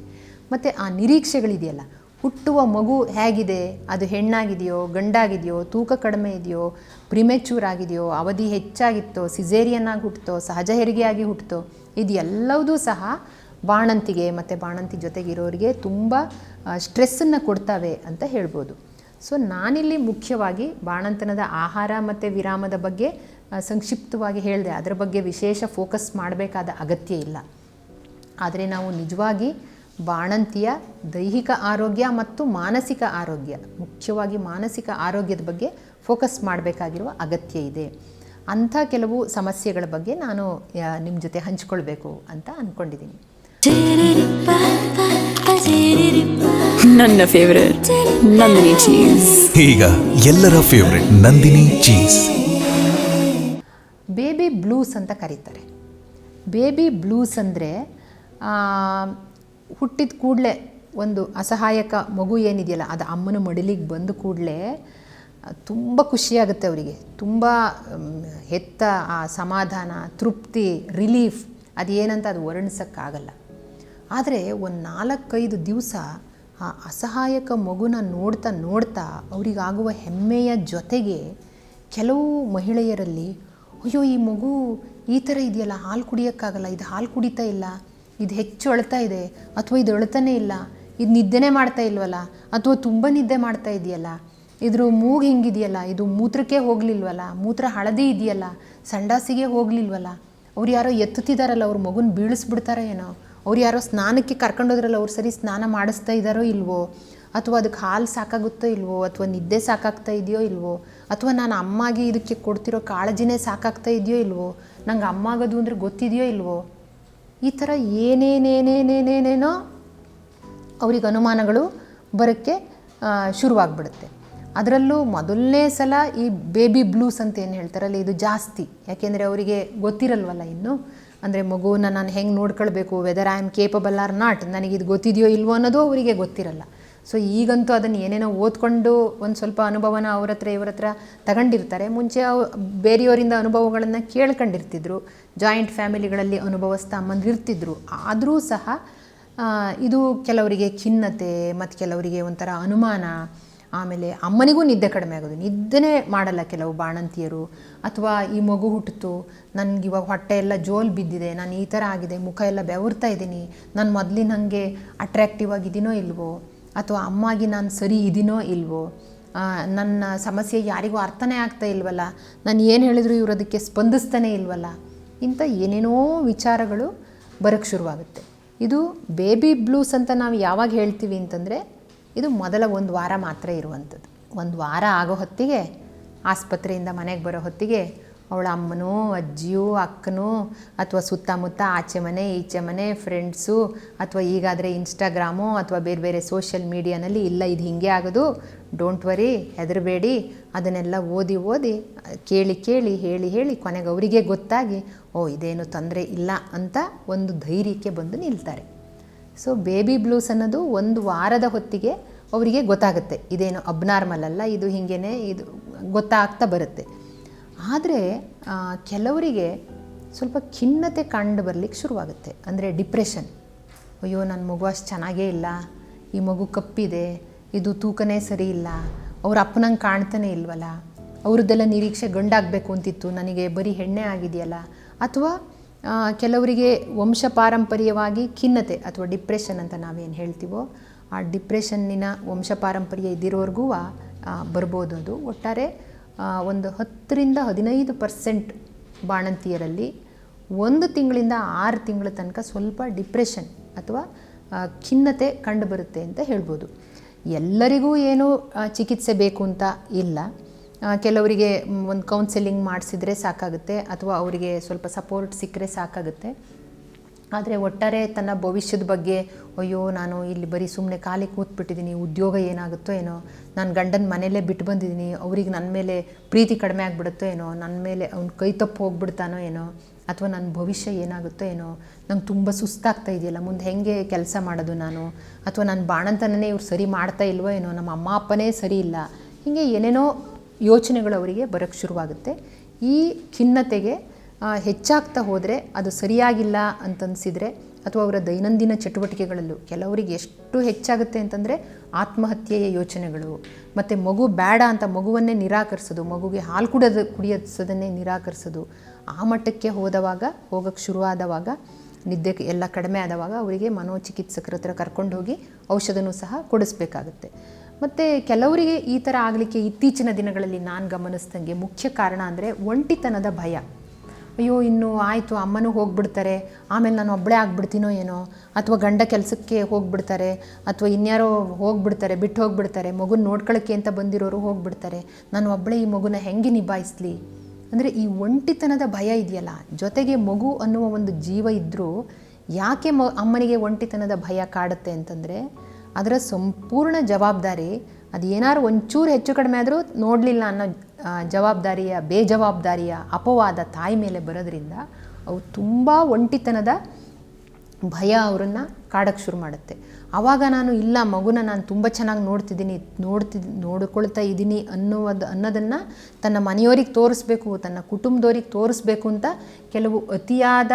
ಮತ್ತು ಆ ನಿರೀಕ್ಷೆಗಳಿದೆಯಲ್ಲ, ಹುಟ್ಟುವ ಮಗು ಹೇಗಿದೆ, ಅದು ಹೆಣ್ಣಾಗಿದೆಯೋ, ಗಂಡಾಗಿದೆಯೋ, ತೂಕ ಕಡಿಮೆ ಇದೆಯೋ ಪ್ರಿಮೆಚೂರ್ ಆಗಿದೆಯೋ, ಅವಧಿ ಹೆಚ್ಚಾಗಿತ್ತೋ ಸಿಸೇರಿಯನ್ನಾಗಿ ಹುಟ್ಟುತ್ತೋ, ಸಹಜ ಹೆರಿಗೆಯಾಗಿ ಹುಟ್ಟುತ್ತೋ ಇದು ಎಲ್ಲವುದೂ ಸಹ ಬಾಣಂತಿಗೆ ಮತ್ತು ಬಾಣಂತಿ ಜೊತೆಗಿರೋರಿಗೆ ತುಂಬ ಸ್ಟ್ರೆಸ್ಸನ್ನು ಕೊಡ್ತವೆ ಅಂತ ಹೇಳ್ಬೋದು. ಸೊ ನಾನಿಲ್ಲಿ ಮುಖ್ಯವಾಗಿ ಬಾಣಂತನದ ಆಹಾರ ಮತ್ತು ವಿರಾಮದ ಬಗ್ಗೆ ಸಂಕ್ಷಿಪ್ತವಾಗಿ ಹೇಳಿದೆ. ಅದರ ಬಗ್ಗೆ ವಿಶೇಷ ಫೋಕಸ್ ಮಾಡಬೇಕಾದ ಅಗತ್ಯ ಇಲ್ಲ. ಆದರೆ ನಾವು ನಿಜವಾಗಿ ಬಾಣಂತಿಯ ದೈಹಿಕ ಆರೋಗ್ಯ ಮತ್ತು ಮಾನಸಿಕ ಆರೋಗ್ಯ, ಮುಖ್ಯವಾಗಿ ಮಾನಸಿಕ ಆರೋಗ್ಯದ ಬಗ್ಗೆ ಫೋಕಸ್ ಮಾಡಬೇಕಾಗಿರುವ ಅಗತ್ಯ ಇದೆ. ಅಂಥ ಕೆಲವು ಸಮಸ್ಯೆಗಳ ಬಗ್ಗೆ ನಾನು ನಿಮ್ಮ ಜೊತೆ ಹಂಚಿಕೊಳ್ಬೇಕು ಅಂತ ಅಂದ್ಕೊಂಡಿದ್ದೀನಿ ನನ್ನ ಫೇವರೇಟ್ ನಂದಿನಿ ಚೀಸ್ ಈಗ ಎಲ್ಲರ favourite Nandini cheese baby blues ಅಂತ ಕರೀತಾರೆ. ಬೇಬಿ ಬ್ಲೂಸ್ ಅಂದರೆ ಹುಟ್ಟಿದ ಕೂಡಲೇ ಒಂದು ಅಸಹಾಯಕ ಮಗು ಏನಿದೆಯಲ್ಲ ಅದು ಅಮ್ಮನ ಮಡಿಲಿಗೆ ಬಂದ ಕೂಡಲೇ ತುಂಬ ಖುಷಿಯಾಗುತ್ತೆ ಅವರಿಗೆ. ತುಂಬ ಹೆತ್ತ ಆ ಸಮಾಧಾನ ತೃಪ್ತಿ ರಿಲೀಫ್ ಅದೇನಂತ ಅದು ವರ್ಣಿಸೋಕ್ಕಾಗಲ್ಲ. ಆದರೆ ಒಂದು ನಾಲ್ಕೈದು ದಿವಸ ಆ ಅಸಹಾಯಕ ಮಗುನ ನೋಡ್ತಾ ನೋಡ್ತಾ ಅವರಿಗಾಗುವ ಹೆಮ್ಮೆಯ ಜೊತೆಗೆ ಕೆಲವು ಮಹಿಳೆಯರಲ್ಲಿ, ಅಯ್ಯೋ, ಈ ಮಗು ಈ ಥರ ಇದೆಯಲ್ಲ, ಹಾಲು ಕುಡಿಯೋಕ್ಕಾಗಲ್ಲ, ಇದು ಹಾಲು ಕುಡಿತಾ ಇಲ್ಲ, ಇದು ಹೆಚ್ಚು ಅಳ್ತಾ ಇದೆ, ಅಥವಾ ಇದು ಅಳ್ತಾನೇ ಇಲ್ಲ, ಇದು ನಿದ್ದೆನೇ ಮಾಡ್ತಾ ಇಲ್ವಲ್ಲ, ಅಥವಾ ತುಂಬ ನಿದ್ದೆ ಮಾಡ್ತಾ ಇದೆಯಲ್ಲ, ಇದ್ರ ಮೂಗು ಹಿಂಗಿದೆಯಲ್ಲ, ಇದು ಮೂತ್ರಕ್ಕೆ ಹೋಗಲಿಲ್ವಲ್ಲ, ಮೂತ್ರ ಹಳದಿ ಇದೆಯಲ್ಲ, ಸಂಡಾಸಿಗೆ ಹೋಗಲಿಲ್ವಲ್ಲ, ಅವ್ರು ಯಾರೋ ಎತ್ತುತ್ತಿದ್ದಾರಲ್ಲ ಅವ್ರ ಮಗುನ ಬೀಳಿಸ್ಬಿಡ್ತಾರೋ ಏನೋ ಅವ್ರು ಯಾರೋ ಸ್ನಾನಕ್ಕೆ ಕರ್ಕೊಂಡೋದ್ರಲ್ಲ, ಅವ್ರು ಸರಿ ಸ್ನಾನ ಮಾಡಿಸ್ತಾ ಇದ್ದಾರೋ ಇಲ್ವೋ? ಅಥವಾ ಅದಕ್ಕೆ ಹಾಲು ಸಾಕಾಗುತ್ತೋ ಇಲ್ವೋ? ಅಥವಾ ನಿದ್ದೆ ಸಾಕಾಗ್ತಾ ಇದೆಯೋ ಇಲ್ವೋ? ಅಥವಾ ನಾನು ಅಮ್ಮಗೆ ಇದಕ್ಕೆ ಕೊಡ್ತಿರೋ ಕಾಳಜಿನೇ ಸಾಕಾಗ್ತಾ ಇದೆಯೋ ಇಲ್ವೋ? ನಂಗೆ ಅಮ್ಮ ಆಗೋದು ಅಂದರೆ ಗೊತ್ತಿದೆಯೋ ಇಲ್ವೋ? ಈ ಥರ ಏನೇನೇನೇನೇನೇನೇನೋ ಅವ್ರಿಗೆ ಅನುಮಾನಗಳು ಬರೋಕ್ಕೆ ಶುರುವಾಗ್ಬಿಡುತ್ತೆ. ಅದರಲ್ಲೂ ಮೊದಲನೇ ಸಲ ಈ ಬೇಬಿ ಬ್ಲೂಸ್ ಅಂತ ಏನು ಹೇಳ್ತಾರಲ್ಲ, ಇದು ಜಾಸ್ತಿ. ಯಾಕೆಂದರೆ ಅವರಿಗೆ ಗೊತ್ತಿರಲ್ವಲ್ಲ ಇನ್ನು. ಅಂದರೆ ಮಗುವನ್ನ ನಾನು ಹೆಂಗೆ ನೋಡ್ಕೊಳ್ಬೇಕು whether I am capable or not ಇದು ಗೊತ್ತಿದೆಯೋ ಇಲ್ವೋ ಅನ್ನೋದು ಅವರಿಗೆ ಗೊತ್ತಿರಲ್ಲ. ಸೊ ಈಗಂತೂ ಅದನ್ನು ಏನೇನೋ ಓದ್ಕೊಂಡು ಒಂದು ಸ್ವಲ್ಪ ಅನುಭವನ ಅವ್ರ ಹತ್ರ, ಇವ್ರ ಹತ್ರ ತಗೊಂಡಿರ್ತಾರೆ. ಮುಂಚೆ ಅವು ಬೇರೆಯವರಿಂದ ಅನುಭವಗಳನ್ನು ಕೇಳ್ಕೊಂಡಿರ್ತಿದ್ರು. ಜಾಯಿಂಟ್ ಫ್ಯಾಮಿಲಿಗಳಲ್ಲಿ ಅನುಭವಿಸ್ತಾ ಅಮ್ಮಂದಿರ್ತಿದ್ರು ಆದರೂ ಸಹ ಇದು ಕೆಲವರಿಗೆ ಖಿನ್ನತೆ, ಮತ್ತು ಕೆಲವರಿಗೆ ಒಂಥರ ಅನುಮಾನ ಆಮೇಲೆ ಅಮ್ಮನಿಗೂ ನಿದ್ದೆ ಕಡಿಮೆ ಆಗೋದು. ನಿದ್ದೆನೇ ಮಾಡಲ್ಲ ಕೆಲವು ಬಾಣಂತಿಯರು. ಅಥವಾ ಈ ಮಗು ಹುಟ್ಟಿತು ನನಗೆ ಇವಾಗ ಹೊಟ್ಟೆ ಎಲ್ಲ ಜೋಲ್ ಬಿದ್ದಿದೆ. ನಾನು ಈ ಥರ ಆಗಿದೆ. ಮುಖ ಎಲ್ಲ ಬೆವರ್ತಾ ಇದ್ದೀನಿ. ನಾನು ಮೊದಲಿನ ಹಾಗೆ ಅಟ್ರ್ಯಾಕ್ಟಿವ್ ಆಗಿದ್ದೀನೋ ಇಲ್ವೋ? ಅಥವಾ ಅಮ್ಮಾಗಿ ನಾನು ಸರಿ ಇದೀನೋ ಇಲ್ವೋ? ನನ್ನ ಸಮಸ್ಯೆ ಯಾರಿಗೂ ಅರ್ಥನೇ ಆಗ್ತಾ ಇಲ್ವಲ್ಲ? ನಾನು ಏನು ಹೇಳಿದ್ರು ಇವರು ಅದಕ್ಕೆ ಸ್ಪಂದಿಸ್ತಾನೆ ಇಲ್ವಲ್ಲ? ಇಂಥ ಏನೇನೋ ವಿಚಾರಗಳು ಬರೋಕ್ಕೆ ಶುರುವಾಗುತ್ತೆ. ಇದು ಬೇಬಿ ಬ್ಲೂಸ್ ಅಂತ ನಾವು ಯಾವಾಗ ಹೇಳ್ತೀವಿ ಅಂತಂದರೆ ಇದು ಮೊದಲ ಒಂದು ವಾರ ಮಾತ್ರ ಇರುವಂಥದ್ದು. ಒಂದು ವಾರ ಆಗೋ ಹೊತ್ತಿಗೆ, ಆಸ್ಪತ್ರೆಯಿಂದ ಮನೆಗೆ ಬರೋ ಹೊತ್ತಿಗೆ ಅವಳ ಅಮ್ಮನೂ, ಅಜ್ಜಿಯೂ, ಅಕ್ಕನೂ, ಅಥವಾ ಸುತ್ತಮುತ್ತ ಆಚೆ ಮನೆ, ಈಚೆ ಮನೆ ಫ್ರೆಂಡ್ಸು ಅಥವಾ ಈಗಾದರೆ ಇನ್ಸ್ಟಾಗ್ರಾಮು ಅಥವಾ ಬೇರೆ ಬೇರೆ ಸೋಷಿಯಲ್ ಮೀಡಿಯಾನಲ್ಲಿ ಇಲ್ಲ, ಇದು ಹೀಗೆ ಆಗೋದು ಡೋಂಟ್ ವರಿ ಹೆದರಬೇಡಿ, ಅದನ್ನೆಲ್ಲ ಓದಿ ಓದಿ, ಕೇಳಿ ಕೇಳಿ, ಹೇಳಿ ಹೇಳಿ ಕೊನೆಗೆ ಅವರಿಗೆ ಗೊತ್ತಾಗಿ, ಓ, ಇದೇನು ತೊಂದರೆ ಇಲ್ಲ ಅಂತ ಒಂದು ಧೈರ್ಯಕ್ಕೆ ಬಂದು ನಿಲ್ತಾರೆ. ಸೊ ಬೇಬಿ ಬ್ಲೂಸ್ ಅನ್ನೋದು ಒಂದು ವಾರದ ಹೊತ್ತಿಗೆ ಅವರಿಗೆ ಗೊತ್ತಾಗುತ್ತೆ. ಇದೇನು ಅಬ್ನಾರ್ಮಲ್ ಅಲ್ಲ, ಇದು ಹೀಗೇ ಇದು ಗೊತ್ತಾಗ್ತಾ ಬರುತ್ತೆ. ಆದರೆ ಕೆಲವರಿಗೆ ಸ್ವಲ್ಪ ಖಿನ್ನತೆ ಕಂಡು ಬರಲಿಕ್ಕೆ ಶುರುವಾಗುತ್ತೆ. ಅಂದರೆ ಡಿಪ್ರೆಷನ್ ಅಯ್ಯೋ ನನ್ನ ಮಗು ಅಷ್ಟು ಚೆನ್ನಾಗೇ ಇಲ್ಲ. ಈ ಮಗು ಕಪ್ಪಿದೆ. ಇದು ತೂಕನೇ ಸರಿ ಇಲ್ಲ. ಅವ್ರ ಅಪ್ಪನಂಗೆ ಕಾಣ್ತಾನೆ ಇಲ್ವಲ್ಲ? ಅವ್ರದ್ದೆಲ್ಲ ನಿರೀಕ್ಷೆ ಗಂಡಾಗಬೇಕು ಅಂತಿತ್ತು. ನನಗೆ ಬರೀ ಹೆಣ್ಣೆ ಆಗಿದೆಯಲ್ಲ? ಅಥವಾ ಕೆಲವರಿಗೆ ವಂಶ ಪಾರಂಪರ್ಯವಾಗಿ ಖಿನ್ನತೆ ಅಥವಾ ಡಿಪ್ರೆಷನ್ ಅಂತ ನಾವೇನು ಹೇಳ್ತೀವೋ, ಆ ಡಿಪ್ರೆಷನ್ನಿನ ವಂಶ ಪಾರಂಪರ್ಯ ಇದ್ದಿರೋರ್ಗೂ ಬರ್ಬೋದು ಅದು. ಒಟ್ಟಾರೆ ಒಂದು ಹತ್ತರಿಂದ ಹದಿನೈದು ಪರ್ಸೆಂಟ್ ಬಾಣಂತಿಯರಲ್ಲಿ ಒಂದು ತಿಂಗಳಿಂದ ಆರು ತಿಂಗಳ ತನಕ ಸ್ವಲ್ಪ ಡಿಪ್ರೆಷನ್ ಅಥವಾ ಖಿನ್ನತೆ ಕಂಡುಬರುತ್ತೆ ಅಂತ ಹೇಳ್ಬೋದು. ಎಲ್ಲರಿಗೂ ಏನು ಚಿಕಿತ್ಸೆ ಬೇಕು ಅಂತ ಇಲ್ಲ. ಕೆಲವರಿಗೆ ಒಂದು ಕೌನ್ಸೆಲಿಂಗ್ ಮಾಡಿಸಿದ್ರೆ ಸಾಕಾಗುತ್ತೆ, ಅಥವಾ ಅವರಿಗೆ ಸ್ವಲ್ಪ ಸಪೋರ್ಟ್ ಸಿಕ್ಕರೆ ಸಾಕಾಗುತ್ತೆ. ಆದರೆ ಒಟ್ಟಾರೆ ತನ್ನ ಭವಿಷ್ಯದ ಬಗ್ಗೆ, ಅಯ್ಯೋ, ನಾನು ಇಲ್ಲಿ ಬರೀ ಸುಮ್ಮನೆ ಖಾಲಿ ಕೂತ್ಬಿಟ್ಟಿದ್ದೀನಿ ಉದ್ಯೋಗ ಏನಾಗುತ್ತೋ ಏನೋ, ನಾನು ಗಂಡನ ಮನೆಯಲ್ಲೇ ಬಿಟ್ಟು ಬಂದಿದ್ದೀನಿ ಅವ್ರಿಗೆ ನನ್ನ ಮೇಲೆ ಪ್ರೀತಿ ಕಡಿಮೆ ಆಗಿಬಿಡುತ್ತೋ ಏನೋ ನನ್ನ ಮೇಲೆ ಅವ್ನ ಕೈ ತಪ್ಪು ಹೋಗ್ಬಿಡ್ತಾನೋ ಏನೋ, ಅಥವಾ ನನ್ನ ಭವಿಷ್ಯ ಏನಾಗುತ್ತೋ ಏನೋ, ನಂಗೆ ತುಂಬ ಸುಸ್ತಾಗ್ತಾ ಇದೆಯಲ್ಲ, ಮುಂದೆ ಹೆಂಗೆ ಕೆಲಸ ಮಾಡೋದು ನಾನು? ಅಥವಾ ನನ್ನ ಬಾಣಂತನನೇ ಇವ್ರು ಸರಿ ಮಾಡ್ತಾ ಇಲ್ವೋ ಏನೋ, ನಮ್ಮ ಅಮ್ಮ ಅಪ್ಪನೇ ಸರಿ ಇಲ್ಲ. ಹೀಗೆ ಏನೇನೋ ಯೋಚನೆಗಳು ಅವರಿಗೆ ಬರೋಕ್ಕೆ ಶುರುವಾಗುತ್ತೆ. ಈ ಖಿನ್ನತೆಗೆ ಹೆಚ್ಚಾಗ್ತಾ ಹೋದರೆ ಅದು ಸರಿಯಾಗಿಲ್ಲ ಅಂತನಿಸಿದರೆ ಅಥವಾ ಅವರ ದೈನಂದಿನ ಚಟುವಟಿಕೆಗಳಲ್ಲೂ ಕೆಲವರಿಗೆ ಎಷ್ಟು ಹೆಚ್ಚಾಗುತ್ತೆ ಅಂತಂದರೆ ಆತ್ಮಹತ್ಯೆಯ ಯೋಚನೆಗಳು, ಮತ್ತು ಮಗು ಬೇಡ ಅಂತ ಮಗುವನ್ನೇ ನಿರಾಕರಿಸೋದು, ಮಗುಗೆ ಹಾಲು ಕುಡಿಯೋದು ಕುಡಿಯೋದನ್ನೇ ನಿರಾಕರಿಸೋದು, ಆ ಮಟ್ಟಕ್ಕೆ ಹೋದವಾಗ ಹೋಗೋಕ್ಕೆ ಶುರುವಾದವಾಗ ನಿದ್ದೆ ಎಲ್ಲ ಕಡಿಮೆ ಆದವಾಗ ಅವರಿಗೆ ಮನೋಚಿಕಿತ್ಸಕರ ಹತ್ರ ಕರ್ಕೊಂಡು ಹೋಗಿ ಔಷಧನೂ ಸಹ ಕೊಡಿಸ್ಬೇಕಾಗುತ್ತೆ. ಮತ್ತು ಕೆಲವರಿಗೆ ಈ ಥರ ಆಗಲಿಕ್ಕೆ ಇತ್ತೀಚಿನ ದಿನಗಳಲ್ಲಿ ನಾನು ಗಮನಿಸ್ದಂಗೆ ಮುಖ್ಯ ಕಾರಣ ಅಂದರೆ ಒಂಟಿತನದ ಭಯ. ಅಯ್ಯೋ, ಇನ್ನು ಆಯಿತು, ಅಮ್ಮನೂ ಹೋಗ್ಬಿಡ್ತಾರೆ, ಆಮೇಲೆ ನಾನು ಒಬ್ಬಳೇ ಆಗ್ಬಿಡ್ತೀನೋ ಏನೋ, ಅಥವಾ ಗಂಡ ಕೆಲಸಕ್ಕೆ ಹೋಗ್ಬಿಡ್ತಾರೆ, ಅಥವಾ ಇನ್ಯಾರೋ ಹೋಗ್ಬಿಡ್ತಾರೆ ಬಿಟ್ಟು ಹೋಗ್ಬಿಡ್ತಾರೆ, ಮಗುನ ನೋಡ್ಕೊಳ್ಳೋಕ್ಕೆ ಅಂತ ಬಂದಿರೋರು ಹೋಗ್ಬಿಡ್ತಾರೆ, ನಾನು ಒಬ್ಬಳೇ ಈ ಮಗುನ ಹೆಂಗೆ ನಿಭಾಯಿಸ್ಲಿ? ಅಂದರೆ ಈ ಒಂಟಿತನದ ಭಯ ಇದೆಯಲ್ಲ, ಜೊತೆಗೆ ಮಗು ಅನ್ನುವ ಒಂದು ಜೀವ ಇದ್ದರೂ ಯಾಕೆ ಮ, ಅಮ್ಮನಿಗೆ ಒಂಟಿತನದ ಭಯ ಕಾಡುತ್ತೆ ಅಂತಂದರೆ ಅದರ ಸಂಪೂರ್ಣ ಜವಾಬ್ದಾರಿ ಅದು ಏನಾದ್ರು ಒಂಚೂರು ಹೆಚ್ಚು ಕಡಿಮೆ ಆದರೂ ನೋಡಲಿಲ್ಲ ಅನ್ನೋ ಜವಾಬ್ದಾರಿಯ, ಬೇಜವಾಬ್ದಾರಿಯ ಅಪವಾದ ತಾಯಿ ಮೇಲೆ ಬರೋದ್ರಿಂದ ಅವು ತುಂಬ ಒಂಟಿತನದ ಭಯ ಅವರನ್ನು ಕಾಡಕ್ಕೆ ಶುರು ಮಾಡುತ್ತೆ. ಆವಾಗ ನಾನು, ಇಲ್ಲ, ಮಗುನ ನಾನು ತುಂಬ ಚೆನ್ನಾಗಿ ನೋಡ್ತಿದ್ದೀನಿ ನೋಡ್ತಿದ್ ನೋಡ್ಕೊಳ್ತಾ ಇದ್ದೀನಿ ಅನ್ನೋದು ಅನ್ನೋದನ್ನು ತನ್ನ ಮನೆಯವರಿಗೆ ತೋರಿಸ್ಬೇಕು, ತನ್ನ ಕುಟುಂಬದವ್ರಿಗೆ ತೋರಿಸ್ಬೇಕು ಅಂತ ಕೆಲವು ಅತಿಯಾದ